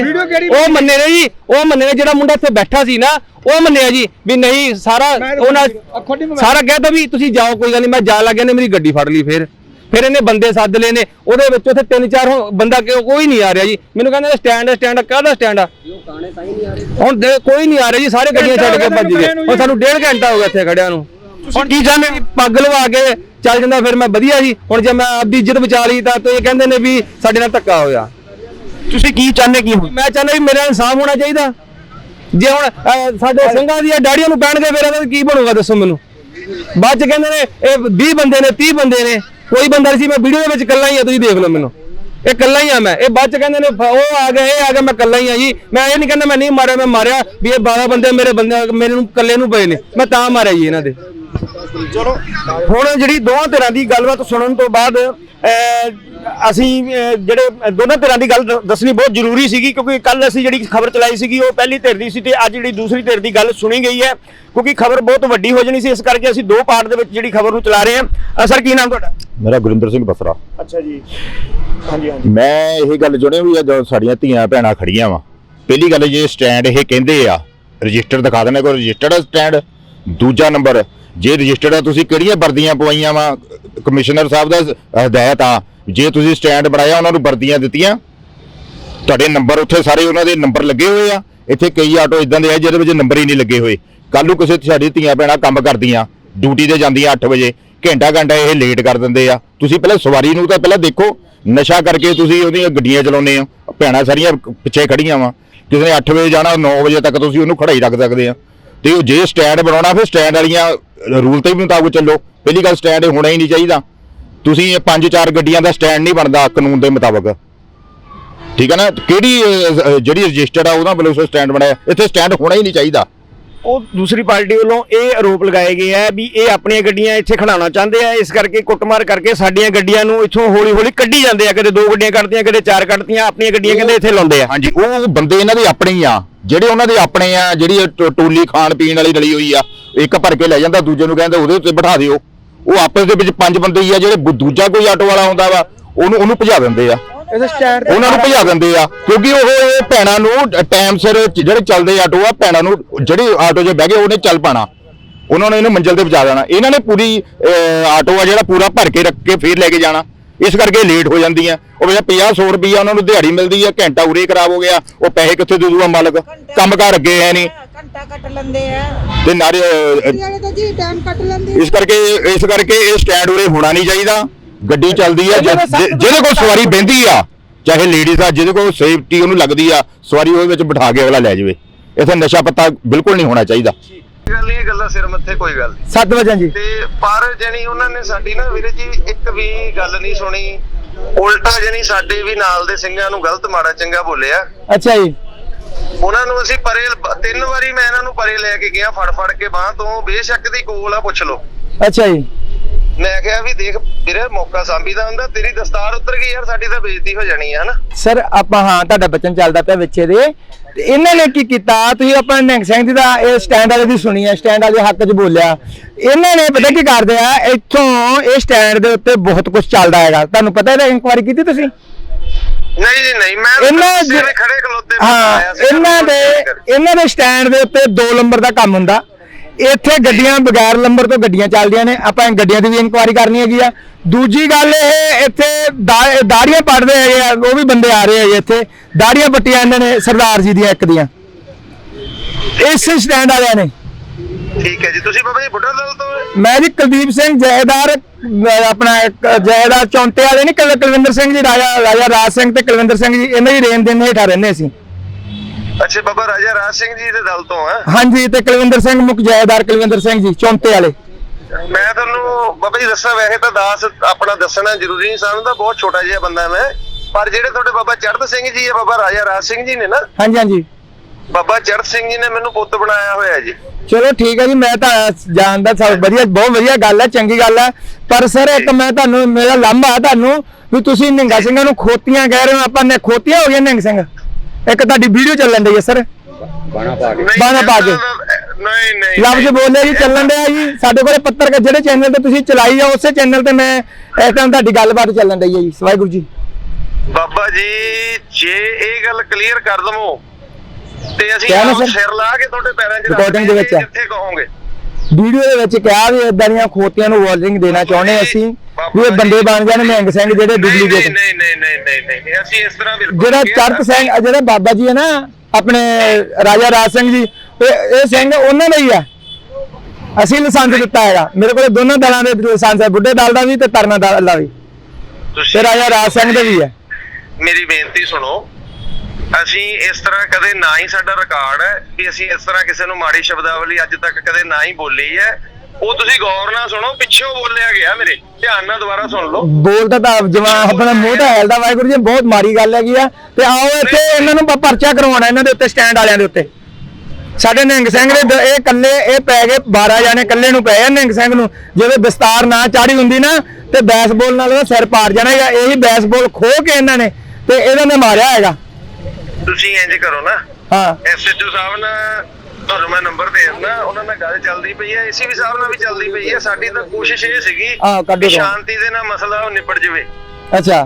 Speaker 4: ਉਹ ਮੰਨੇ? ਨੇ ਜੀ ਉਹ ਮੰਨੇ ਨੇ ਜਿਹੜਾ ਮੁੰਡਾ ਇੱਥੇ ਬੈਠਾ ਸੀ ਨਾ ਉਹ ਮੰਨਿਆ ਜੀ ਵੀ ਨਹੀਂ ਸਾਰਾ ਉਹਨਾਂ ਸਾਰਾ ਕਹਿਤਾ ਵੀ ਤੁਸੀਂ ਜਾਓ ਕੋਈ ਗੱਲ ਨਹੀਂ ਮੈਂ ਜਾ ਲੱਗਿਆ ਨੇ ਮੇਰੀ ਗੱਡੀ ਫੜ ਲਈ ਫਿਰ। ਫਿਰ ਇਹਨੇ ਬੰਦੇ ਸੱਦ ਲਏ ਨੇ, ਉਹਦੇ ਵਿੱਚ ਉੱਥੇ ਤਿੰਨ ਚਾਰ ਬੰਦਾ ਕਿ ਕੋਈ ਨਹੀਂ ਆ ਰਿਹਾ ਜੀ। ਮੈਨੂੰ ਕਹਿੰਦੇ ਸਟੈਂਡ ਸਟੈਂਡ ਕਾਹਦਾ ਸਟੈਂਡ ਆ? ਹੁਣ ਕੋਈ ਨਹੀਂ ਆ ਰਿਹਾ ਜੀ, ਸਾਰੇ ਗੱਡੀਆਂ ਛੱਡ ਕੇ ਭੱਜ ਗਏ। ਹੁਣ ਸਾਨੂੰ ਡੇਢ ਘੰਟਾ ਹੋ ਗਿਆ ਇੱਥੇ ਖੜਿਆਂ ਨੂੰ। ਹੁਣ ਕੀ ਚਾਹੁੰਦੇ ਪੱਗ ਲਵਾ ਕੇ ਚੱਲ ਜਾਂਦਾ, ਫਿਰ ਮੈਂ ਵਧੀਆ ਜੀ। ਹੁਣ ਜੇ ਮੈਂ ਆਪਦੀ ਇੱਜ਼ਤ ਬਚਾ ਲਈ ਤਾਂ ਤੇ ਇਹ ਕਹਿੰਦੇ ਨੇ ਵੀ ਸਾਡੇ ਨਾਲ ਧੱਕਾ ਹੋਇਆ।
Speaker 1: ਤੁਸੀਂ ਕੀ ਚਾਹੁੰਦੇ ਕੀ
Speaker 4: ਮੈਂ ਚਾਹੁੰਦਾ ਵੀ ਮੇਰਾ ਇਨਸਾਫ ਹੋਣਾ ਚਾਹੀਦਾ। ਜੇ ਹੁਣ ਸਾਡੇ ਸਿੰਘਾਂ ਦੀਆਂ ਡਾੜੀਆਂ ਨੂੰ ਪੈਣਗੇ, ਫਿਰ ਇਹਦਾ ਕੀ ਬਣੂਗਾ ਦੱਸੋ ਮੈਨੂੰ? ਬਾਅਦ ਚ ਕਹਿੰਦੇ ਨੇ, ਇਹ 20 ਬੰਦੇ ਨੇ 30 ਬੰਦੇ ਨੇ। ਕੋਈ ਬੰਦਾ ਨਹੀਂ ਸੀ, ਮੈਂ ਵੀਡੀਓ ਦੇ ਵਿੱਚ ਇਕੱਲਾ ਹੀ ਆ, ਤੁਸੀਂ ਦੇਖ ਲਓ ਮੈਨੂੰ। ਇਹ ਇਕੱਲਾ ਹੀ ਆ ਮੈਂ। ਇਹ ਬਾਅਦ ਚ ਕਹਿੰਦੇ ਨੇ, ਉਹ ਆ ਗਿਆ, ਇਹ ਆ ਗਿਆ, ਮੈਂ ਇਕੱਲਾ ਹੀ ਆ ਜੀ। ਮੈਂ ਇਹ ਨਹੀਂ ਕਹਿੰਦਾ ਮੈਂ ਨਹੀਂ ਮਾਰਿਆ, ਮੈਂ ਮਾਰਿਆ ਵੀ ਇਹ 12 ਬੰਦੇ ਮੇਰੇ ਬੰਦੇ ਮੇਰੇ ਨੂੰ ਇਕੱਲੇ ਨੂੰ ਪਏ ਨੇ। ਮੈਂ ਤਾਂ ਮਾਰਿਆ ਜੀ ਇਹਨਾਂ ਦੇ।
Speaker 1: ਹੁਣ ਜਿਹੜੀ ਦੋਵਾਂ ਧਿਰਾਂ ਦੀ ਗੱਲਬਾਤ ਸੁਣਨ ਤੋਂ ਬਾਅਦ ਅਸੀਂ ਜਿਹੜੇ ਦੋਨਾਂ ਧਿਰਾਂ ਦੀ ਗੱਲ ਦੱਸਣੀ ਬਹੁਤ ਜ਼ਰੂਰੀ ਸੀਗੀ ਕਿਉਂਕਿ ਕੱਲ ਅਸੀਂ ਜਿਹੜੀ ਖਬਰ ਚਲਾਈ ਸੀਗੀ ਉਹ ਪਹਿਲੀ ਧਿਰ ਦੀ ਸੀ ਤੇ ਅੱਜ ਜਿਹੜੀ ਦੂਸਰੀ ਧਿਰ ਦੀ ਗੱਲ ਸੁਣੀ ਗਈ ਹੈ ਕਿਉਂਕਿ ਖਬਰ ਬਹੁਤ ਵੱਡੀ ਹੋ ਜਾਣੀ ਸੀ ਇਸ ਕਰਕੇ ਅਸੀਂ ਦੋ ਪਾਰਟ ਦੇ ਵਿੱਚ ਜਿਹੜੀ ਖਬਰ ਨੂੰ ਚਲਾ ਰਹੇ ਹਾਂ। ਸਰ ਕੀ ਨਾਮ ਤੁਹਾਡਾ?
Speaker 6: ਮੇਰਾ ਗੁਰਿੰਦਰ ਸਿੰਘ ਬਸਰਾ।
Speaker 1: ਅੱਛਾ ਜੀ। ਹਾਂਜੀ ਹਾਂਜੀ।
Speaker 6: ਮੈਂ ਇਹ ਗੱਲ ਚਾਹੁੰਦਾ ਵੀ ਜਦੋਂ ਸਾਡੀਆਂ ਧੀਆਂ ਭੈਣਾਂ ਖੜੀਆਂ ਵਾ। ਪਹਿਲੀ ਗੱਲ ਜੇ ਸਟੈਂਡ ਇਹ ਕਹਿੰਦੇ ਆ ਰਜਿਸਟਰ ਦਿਖਾ ਦੇਣਾ ਕੋਈ ਰਜਿਸਟਰਡ ਸਟੈਂਡ ਦੂਜਾ ਨੰਬਰ ਜੇ ਰਜਿਸਟਰਡ ਆ, ਤੁਸੀਂ ਕਿਹੜੀਆਂ ਵਰਦੀਆਂ ਪਵਾਈਆਂ ਵਾ? ਕਮਿਸ਼ਨਰ ਸਾਹਿਬ ਦਾ ਹਦਾਇਤ ਆ, ਜੇ ਤੁਸੀਂ ਸਟੈਂਡ ਬਣਾਇਆ, ਉਹਨਾਂ ਨੂੰ ਵਰਦੀਆਂ ਦਿੱਤੀਆਂ। ਤੁਹਾਡੇ ਨੰਬਰ ਉੱਥੇ ਸਾਰੇ ਉਹਨਾਂ ਦੇ ਨੰਬਰ ਲੱਗੇ ਹੋਏ ਆ। ਇੱਥੇ ਕਈ ਆਟੋ ਇਦਾਂ ਦੇ ਆ, ਜਿਹਦੇ ਵਿੱਚ ਨੰਬਰ ਹੀ ਨਹੀਂ ਲੱਗੇ ਹੋਏ। ਕੱਲ ਨੂੰ ਕਿਸੇ ਸਾਡੀ ਧੀਆਂ ਭੈਣਾਂ ਕੰਮ ਕਰਦੀਆਂ, ਡਿਊਟੀ ਤੇ ਜਾਂਦੀਆਂ 8 ਵਜੇ। ਘੰਟਾ ਘੰਟਾ ਇਹ ਲੇਟ ਕਰ ਦਿੰਦੇ ਆ। ਤੁਸੀਂ ਪਹਿਲਾਂ ਸਵਾਰੀ ਨੂੰ ਤਾਂ ਪਹਿਲਾਂ ਦੇਖੋ, ਨਸ਼ਾ ਕਰਕੇ ਤੁਸੀਂ ਉਹਦੀਆਂ ਗੱਡੀਆਂ ਚਲਾਉਂਦੇ ਆ ਭੈਣਾਂ ਸਾਰੀਆਂ ਪਿੱਛੇ ਖੜੀਆਂ ਵਾ। ਕਿਸੇ ਨੇ 8 ਵਜੇ ਜਾਣਾ 9 ਵਜੇ ਤੱਕ ਤੁਸੀਂ ਉਹਨੂੰ ਖੜਾਈ ਰੱਖ ਸਕਦੇ ਆ। ਤੇ ਉਹ ਜੇ ਸਟੈਂਡ ਬਣਾਉਣਾ, ਫਿਰ ਸਟੈਂਡ ਵਾਲੀਆਂ ਰੂਲ ਤੇ ਵੀ ਮੁਤਾਬਕ ਚੱਲੋ। ਪਹਿਲੀ ਗੱਲ ਸਟੈਂਡ ਹੋਣਾ ਹੀ ਨਹੀਂ ਚਾਹੀਦਾ। ਤੁਸੀਂ ਇਹ ਪੰਜ ਚਾਰ ਗੱਡੀਆਂ ਦਾ ਸਟੈਂਡ ਨਹੀਂ ਬਣਦਾ ਕਾਨੂੰਨ ਦੇ ਮੁਤਾਬਕ। ਠੀਕ ਹੈ ਨਾ? ਕਿਹੜੀ ਅਹ, ਜਿਹੜੀ ਰਜਿਸਟਰਡ ਆ ਉਹਦਾ ਵੱਲੋਂ ਸਟੈਂਡ ਬਣਾਇਆ। ਇੱਥੇ ਸਟੈਂਡ ਹੋਣਾ ਹੀ ਨਹੀਂ ਚਾਹੀਦਾ।
Speaker 1: ਉਹ ਦੂਸਰੀ ਪਾਰਟੀ ਵੱਲੋਂ ਇਹ ਆਰੋਪ ਲਗਾਏ ਗਏ ਆ ਵੀ ਇਹ ਆਪਣੀਆਂ ਗੱਡੀਆਂ ਇੱਥੇ ਖੜਾਉਣਾ ਚਾਹੁੰਦੇ ਆ। ਇਸ ਕਰਕੇ ਕੁੱਟਮਾਰ ਕਰਕੇ ਸਾਡੀਆਂ ਗੱਡੀਆਂ ਨੂੰ ਇੱਥੋਂ ਹੌਲੀ ਹੌਲੀ ਕੱਢੀ ਜਾਂਦੇ ਆ। ਕਦੇ ਦੋ ਗੱਡੀਆਂ ਕੱਢਦੀਆਂ ਕਦੇ ਚਾਰ ਕੱਢਦੀਆਂ ਆਪਣੀਆਂ ਗੱਡੀਆਂ ਕਹਿੰਦੇ ਇੱਥੇ ਲਾਉਂਦੇ ਆ।
Speaker 6: ਹਾਂਜੀ ਉਹ ਬੰਦੇ ਇਹਨਾਂ ਦੇ ਆਪਣੇ ਹੀ ਆ। ਜਿਹੜੇ ਉਹਨਾਂ ਦੇ ਆਪਣੇ ਆ ਜਿਹੜੀ ਟੋਲੀ ਖਾਣ ਪੀਣ ਵਾਲੀ ਰਲੀ ਹੋਈ ਆ ਇੱਕ ਭਰ ਕੇ ਲੈ ਜਾਂਦਾ ਦੂਜੇ ਨੂੰ ਕਹਿੰਦੇ ਉਹਦੇ ਉੱਤੇ ਬਿਠਾ ਦਿਓ। ਉਹ ਆਪਸ ਦੇ ਵਿੱਚ ਪੰਜ ਬੰਦੇ ਹੀ ਆ ਜਿਹੜੇ ਦੂਜਾ ਕੋਈ ਆਟੋ ਵਾਲਾ ਆਉਂਦਾ ਵਾ ਉਹਨੂੰ ਉਹਨੂੰ ਭਜਾ ਦਿੰਦੇ ਆ। ਉਹਨਾਂ ਨੂੰ ਭਜਾ ਦਿੰਦੇ ਆ ਕਿਉਂਕਿ ਉਹ ਇਹ ਭੈਣਾਂ ਨੂੰ ਟਾਈਮ ਸਿਰ ਜਿਹੜੇ ਚੱਲਦੇ ਆਟੋ ਆ ਭੈਣਾਂ ਨੂੰ ਜਿਹੜੇ ਆਟੋ 'ਚ ਬਹਿ ਗਏ ਉਹਨੇ ਚੱਲ ਪਾਣਾ। ਉਹਨਾਂ ਨੇ ਇਹਨੂੰ ਮੰਜ਼ਿਲ ਤੇ ਪਹੁੰਚਾ ਦੇਣਾ। ਇਹਨਾਂ ਨੇ ਪੂਰੀ ਆਟੋ ਆ ਜਿਹੜਾ ਪੂਰਾ ਭਰ ਕੇ ਰੱਖ ਕੇ ਫੇਰ ਲੈ ਕੇ ਜਾਣਾ। ਇਸ ਕਰਕੇ ਲੇਟ ਹੋ ਜਾਂਦੀਆਂ। ਉਹ ਵੇ 50 100 ਰੁਪਈਆ ਉਹਨਾਂ ਨੂੰ ਦਿਹਾੜੀ ਮਿਲਦੀ ਆ ਘੰਟਾ ਉਰੇ ਖਰਾਬ ਹੋ ਗਿਆ ਉਹ ਪੈਸੇ ਕਿੱਥੇ ਦੇ ਦੂਗਾ ਮਾਲਕ? ਕੰਮ ਕਾਰ ਅੱਗੇ ਹੈ ਨਹੀਂ।
Speaker 5: ਘੰਟਾ ਕੱਟ ਲੈਂਦੇ ਆ।
Speaker 6: ਤੇ ਨਾਰੇ ਅਹ,
Speaker 5: ਜਿਹੜੇ ਤਾਂ ਜੀ ਟਾਈਮ ਕੱਟ ਲੈਂਦੇ
Speaker 6: ਇਸ ਕਰਕੇ ਇਸ ਕਰਕੇ ਇਹ ਸਟੈਂਡ ਉਰੇ ਹੋਣਾ ਨਹੀਂ ਚਾਹੀਦਾ। ਗੱਡੀ ਚੱਲਦੀ ਆ ਜਿਹਦੇ ਕੋਲ ਸਵਾਰੀ ਬਹਿੰਦੀ ਆ ਚਾਹੇ ਲੇਡੀਜ਼ ਆ ਜਿਹਦੇ ਕੋਲ ਸੇਫਟੀ ਉਹਨੂੰ ਲੱਗਦੀ ਆ ਸਵਾਰੀ ਉਹਦੇ ਵਿੱਚ ਬਿਠਾ ਕੇ ਅਗਲਾ ਲੈ ਜਾਵੇ। ਇੱਥੇ ਨਸ਼ਾ ਪੱਤਾ ਬਿਲਕੁਲ ਨਹੀਂ ਹੋਣਾ ਚਾਹੀਦਾ।
Speaker 7: ਗੱਲ ਨਹੀਂ ਇਹ ਗੱਲਾਂ ਸਿਰ ਮੱਥੇ ਕੋਈ ਗੱਲ ਨਹੀਂ।
Speaker 2: 7 ਵਜੇ ਜੀ
Speaker 7: ਤੇ ਪਰ ਜਣੀ ਉਹਨਾਂ ਨੇ ਸਾਡੀ ਨਾ ਵੀਰੇ ਜੀ ਇੱਕ ਵੀ ਗੱਲ ਨਹੀਂ ਸੁਣੀ। ਉਲਟਾ ਜਣੀ ਸਾਡੇ ਵੀ ਨਾਲ ਦੇ ਸਿੰਘਾਂ ਨੂੰ ਗਲਤ ਮਾੜਾ ਚੰਗਾ ਬੋਲਿਆ।
Speaker 2: ਅੱਛਾ ਜੀ।
Speaker 7: ਉਹਨਾਂ ਨੂੰ ਅਸੀਂ ਪਰੇ ਤਿੰਨ ਵਾਰੀ ਮੈਂ ਇਹਨਾਂ ਨੂੰ ਪਰੇ ਲੈ ਕੇ ਗਿਆ ਫੜ ਫੜ ਕੇ ਬਾਹ ਤੋਂ। ਬੇਸ਼ੱਕ ਦੀ ਕੋਲ ਆ ਪੁੱਛ ਲਓ।
Speaker 2: ਅੱਛਾ ਜੀ।
Speaker 7: ਮੈਂ ਕਿਹਾ ਵੀ ਦੇਖ ਵੀਰੇ ਮੌਕਾ ਸਾਂਭੀ ਦਾ ਹੁੰਦਾ ਤੇਰੀ ਦਸਤਾਰ ਉਤਰ ਗਈ ਯਾਰ ਸਾਡੀ ਤਾਂ ਬੇਇੱਜ਼ਤੀ ਹੋ ਜਾਣੀ ਹੈ ਹਨਾ?
Speaker 2: ਸਰ ਆਪਾਂ ਹਾਂ ਤੁਹਾਡਾ ਬਚਨ ਚੱਲਦਾ ਪਿਆ ਵਿੱਚੇ ਦੇ। ਤੇ ਇਹਨਾਂ ਨੇ ਕੀ ਕੀਤਾ? ਤੁਸੀਂ ਆਪਾਂ ਨਿਹੰਗ ਸਿੰਘ ਜੀ ਦਾ ਇਹ ਸਟੈਂਡ ਵਾਲੇ ਦੀ ਸੁਣੀ ਹੈ ਸਟੈਂਡ ਵਾਲੇ ਹੱਕ 'ਚ ਬੋਲਿਆ। ਇਹਨਾਂ ਨੇ ਪਤਾ ਕੀ ਕਰਦੇ ਆ? ਇੱਥੋਂ ਇਹ ਸਟੈਂਡ ਦੇ ਉੱਤੇ ਬਹੁਤ ਕੁਝ ਚੱਲਦਾ ਹੈਗਾ। ਤੁਹਾਨੂੰ ਪਤਾ ਇਹਦਾ ਇਨਕੁਆਇਰੀ ਕੀਤੀ ਤੁਸੀਂ?
Speaker 7: ਨਹੀਂ ਜੀ ਨਹੀਂ ਮੈਂ
Speaker 2: ਇਹਨਾਂ ਦੇ-
Speaker 7: ਖੜੇ ਖਲੋਤੇ
Speaker 2: ਹਾਂ
Speaker 7: ਆਇਆ ਸੀ
Speaker 2: ਇਹਨਾਂ ਦੇ ਇਹਨਾਂ ਦੇ ਸਟੈਂਡ ਦੇ ਉੱਤੇ 2 ਨੰਬਰ ਦਾ ਕੰਮ ਹੁੰਦਾ। ਇੱਥੇ ਗੱਡੀਆਂ ਬਗੈਰ ਨੰਬਰ ਤੋਂ ਗੱਡੀਆਂ ਚੱਲਦੀਆਂ ਨੇ ਆਪਾਂ ਗੱਡੀਆਂ ਦੀ ਵੀ ਇਨਕੁਆਇਰੀ ਕਰਨੀ ਹੈਗੀ ਆ। ਦੂਜੀ ਗੱਲ ਇਹ ਇੱਥੇ ਦਾੜੀਆਂ ਪੜਦੇ ਹੈਗੇ ਆ ਉਹ ਵੀ ਬੰਦੇ ਆ ਰਹੇ ਹੈਗੇ ਇੱਥੇ। ਦਾੜੀਆਂ ਪੱਟੀਆਂ ਇਹਨਾਂ ਨੇ ਸਰਦਾਰ ਜੀ ਦੀਆਂ ਇੱਕ ਦੀਆਂ। ਇਸ ਸਟੈਂਡ ਵਾਲਿਆਂ ਨੇ।
Speaker 7: ਠੀਕ ਹੈ ਜੀ ਤੁਸੀਂ ਬਾਬਾ ਜੀ ਬੁੱਢਾ ਦਲ ਤੋਂ?
Speaker 2: ਮੈਂ ਜੀ ਕੁਲਦੀਪ ਸਿੰਘ ਜੈਦਾਰ ਆਪਣਾ ਜੈਦਾਰ ਚੌਂਤੇ ਵਾਲੇ ਨਹੀਂ ਕੁਲ- ਕੁਲਵਿੰਦਰ ਸਿੰਘ ਜੀ ਰਾਜਾ ਰਾਜਾ ਰਾਜ ਸਿੰਘ ਤੇ ਕੁਲਵਿੰਦਰ ਸਿੰਘ ਜੀ ਇਹਨਾਂ ਦੀ ਰੇਨ ਦੇ ਹੇਠਾਂ ਰਹਿੰਦੇ ਅਸੀਂ
Speaker 7: ਅੱਛਾ ਬਾਬਾ ਰਾਜਾ ਰਾਜ ਸਿੰਘ ਜੀ ਦੇ ਦਲ ਤੋਂ ਆ
Speaker 2: ਹਾਂਜੀ ਤੇ ਕੁਲਵਿੰਦਰ ਸਿੰਘ ਮੁਖ ਜੈਦਾਰ ਕੁਲਵਿੰਦਰ ਸਿੰਘ ਜੀ ਚੌਂਤੇ ਵਾਲੇ।
Speaker 7: ਮੈਂ ਤੁਹਾਨੂੰ ਬਾਬਾ ਜੀ ਦੱਸਾਂ ਵੈਸੇ ਤਾਂ ਦਾਸ ਆਪਣਾ ਦੱਸਣਾ ਜ਼ਰੂਰੀ ਨਹੀਂ ਸਮਝਦਾ ਬਹੁਤ ਛੋਟਾ ਜਿਹਾ ਬੰਦਾ ਮੈਂ। ਪਰ ਜਿਹੜੇ ਤੁਹਾਡੇ ਬਾਬਾ ਚੜ੍ਹਤ ਸਿੰਘ ਜੀ ਆ ਬਾਬਾ ਰਾਜਾ ਰਾਜ ਸਿੰਘ ਜੀ ਨੇ ਨਾ।
Speaker 2: ਹਾਂਜੀ ਹਾਂਜੀ।
Speaker 7: ਬਾਬਾ ਚੜ੍ਹਤ ਸਿੰਘ ਜੀ ਨੇ ਮੈਨੂੰ ਪੁੱਤ ਬਣਾਇਆ ਹੋਇਆ ਜੀ।
Speaker 2: ਚਲੋ ਠੀਕ ਹੈ ਜੀ ਮੈਂ ਤਾਂ ਜਾਣਦਾ ਸਭ ਵਧੀਆ ਬਹੁਤ ਵਧੀਆ ਗੱਲ ਹੈ ਚੰਗੀ ਗੱਲ ਹੈ। ਪਰ ਸਰ ਇੱਕ ਮੈਂ ਤੁਹਾਨੂੰ ਮੇਰਾ ਲਾਂਭਾ ਤੁਹਾਨੂੰ ਵੀ ਤੁਸੀਂ ਨਿਹੰਗਾ ਸਿੰਘਾਂ ਨੂੰ ਖੋਤੀਆਂ ਕਹਿ ਰਹੇ ਹੋ ਆਪਾਂ ਨੇ ਖੋਤੀਆਂ ਹੋ ਗਈਆਂ ਨਿਹੰਗ ਸਿੰਘ। ਇੱਕ ਤੁਹਾਡੀ ਵੀਡੀਓ ਚੱਲਣ ਡਈ ਹੈ ਸਰ
Speaker 7: ਨਹੀਂ,
Speaker 2: ਬਾਣਾ ਪਾ ਕੇ।
Speaker 7: ਨਹੀਂ ਨਹੀਂ
Speaker 2: ਲਫ਼ਜ਼
Speaker 7: ਨਹੀਂ।
Speaker 2: ਬੋਲੇ ਜੀ ਚੱਲਣ ਡਿਆ ਜੀ ਸਾਡੇ ਕੋਲੇ ਪੱਤਰ ਜਿਹੜੇ ਚੈਨਲ ਤੇ ਤੁਸੀਂ ਚਲਾਈ ਆ ਉਸੇ ਚੈਨਲ ਤੇ ਮੈਂ ਇਸ ਟਾਈਮ ਤੁਹਾਡੀ ਗੱਲਬਾਤ ਚੱਲਣ ਡਈ ਹੈ ਜੀ ਵਾਹਿਗੁਰੂ ਜੀ
Speaker 7: ਬਾਬਾ ਜੀ ਜੇ ਇਹ ਗੱਲ ਕਲੀਅਰ ਕਰ ਦਵੋ ਤੇ ਅਸੀਂ
Speaker 2: ਕਿਹਾ ਨਾ
Speaker 7: ਆਪ
Speaker 2: ਸਰ?
Speaker 7: ਸਿਰ ਲਾ ਕੇ ਤੁਹਾਡੇ ਪੈਰਾਂ 'ਚ
Speaker 2: Recording ਦੇ ਵਿੱਚ ਆ।
Speaker 7: ਜਿੱਥੇ ਕਹੋਗੇ
Speaker 2: ਵੀਡੀਓ ਦੇ ਵਿੱਚ ਕਿਹਾ ਵੀ ਇਦਾਂ ਦੀਆਂ ਖੋਤੀਆਂ ਨੂੰ ਵਾਰਨਿੰਗ ਦੇਣਾ ਚਾਹੁੰਦੇ ਅਸੀਂ ਵੀ ਇਹ ਬੰਦੇ ਬਣ ਜਾਣ ਨਿਹੰਗ ਸਿੰਘ ਜਿਹੜੇ ਡੁਪਲੀਕੇਟ
Speaker 7: ਨਹੀਂ ਨਹੀਂ ਨਹੀਂ ਨਹੀਂ ਨਹੀਂ ਅਸੀਂ ਇਸ ਤਰ੍ਹਾਂ ਬਿਲਕੁਲ
Speaker 2: ਜਿਹੜਾ। ਚਰਤ ਸਿੰਘ ਜਿਹੜਾ ਬਾਬਾ ਜੀ ਹੈ ਨਾ ਆਪਣੇ ਰਾਜਾ ਰਾਜ ਸਿੰਘ ਜੀ ਇਹ ਇਹ ਸਿੰਘ ਉਹਨਾਂ ਦਾ ਹੀ ਆ ਅਸੀਂ ਲਾਇਸੈਂਸ ਦਿੱਤਾ ਹੈਗਾ। ਮੇਰੇ ਕੋਲ ਦੋਨੋਂ ਦਲਾਂ ਦੇ ਲਾਇਸੈਂਸ ਹੈ ਬੁੱਢੇ ਦਲ ਦਾ ਵੀ ਤੇ ਤਰਨਾ ਦਲ ਦਾ ਵੀ। ਤੇ ਰਾਜਾ ਰਾਜ ਸਿੰਘ ਦਾ ਵੀ ਹੈ।
Speaker 7: ਮੇਰੀ ਬੇਨਤੀ ਸੁਣੋ ਅਸੀਂ ਇਸ ਤਰ੍ਹਾਂ ਕਦੇ ਨਾ ਹੀ ਸਾਡਾ ਰਿਕਾਰਡ ਹੈ ਕਿ ਅਸੀਂ ਇਸ ਤਰ੍ਹਾਂ ਕਿਸੇ ਨੂੰ ਮਾੜੀ ਸ਼ਬਦਾਵਲੀ ਅੱਜ ਤੱਕ ਕਦੇ ਨਾ ਹੀ ਬੋਲੀ ਹੈ। ਉਹ ਤੁਸੀਂ ਗੌਰ ਨਾਲ ਸੁਣੋ ਪਿੱਛੋਂ ਬੋਲਿਆ ਗਿਆ ਮੇਰੇ। ਧਿਆਨ ਨਾਲ ਦੁਬਾਰਾ ਸੁਣ ਲਓ।
Speaker 2: ਬੋਲਦਾ ਤਾਂ ਜਵਾਂ ਆਪਣਾ ਮੂੰਹ ਤਾਂ ਹੈਲਦਾ ਵਾਹਿਗੁਰੂ ਜੀ ਬਹੁਤ ਮਾਰੀ ਗੱਲ ਹੈਗੀ ਆ। ਤੇ ਆਓ ਇੱਥੇ ਇਹਨਾਂ ਨੂੰ ਪ- ਪਰਚਾ ਕਰਵਾਉਣਾ ਇਹਨਾਂ ਦੇ ਉੱਤੇ ਸਟੈਂਡ ਵਾਲਿਆਂ ਦੇ ਉੱਤੇ। ਸਾਡੇ ਨਿਹੰਗ ਸਿੰਘ ਦੇ ਦ- ਇਹ ਕੱਲੇ ਇਹ ਪੈ ਗਏ 12 ਜਾਣੇ ਕੱਲੇ ਨੂੰ ਪਏ ਆ ਨਿਹੰਗ ਸਿੰਘ ਨੂੰ। ਜਦੋਂ ਦਸਤਾਰ ਨਾ ਚਾੜੀ ਹੁੰਦੀ ਨਾ ਤੇ ਬੈਸਬਾਲ ਨਾਲ ਉਹਦਾ ਸਿਰ ਪਾੜ ਜਾਣਾ ਹੈਗਾ ਇਹੀ ਬੈਸਬਾਲ ਖੋ ਕੇ ਇਹਨਾਂ ਨੇ ਤੇ ਇਹਨਾਂ ਨੇ ਮਾਰਿਆ ਹੈਗਾ।
Speaker 7: ਤੁਸੀਂ ਇੰਜ ਕਰੋ ਨਾ।
Speaker 2: ਹਾਂ।
Speaker 7: ਐਸਐਚਓ ਸਾਹਿਬ ਨਾਲ ਤੁਹਾਨੂੰ ਮੈਂ ਨੰਬਰ ਦੇ ਦਿੰਦਾ ਉਹਨਾਂ ਨਾਲ ਗੱਲ ਚੱਲਦੀ ਪਈ ਹੈ ਏਸੀਬੀ ਸਾਹਿਬ ਨਾਲ ਵੀ ਚੱਲਦੀ ਪਈ ਹੈ ਸਾਡੀ ਤਾਂ ਕੋਸ਼ਿਸ਼ ਇਹ ਸੀਗੀ
Speaker 2: ਹਾਂ, ਕੱਢੋ।
Speaker 7: ਸ਼ਾਂਤੀ ਦੇ ਨਾਲ ਮਸਲਾ ਉਹ ਨਿਪਟ ਜਾਵੇ।
Speaker 2: ਅੱਛਾ।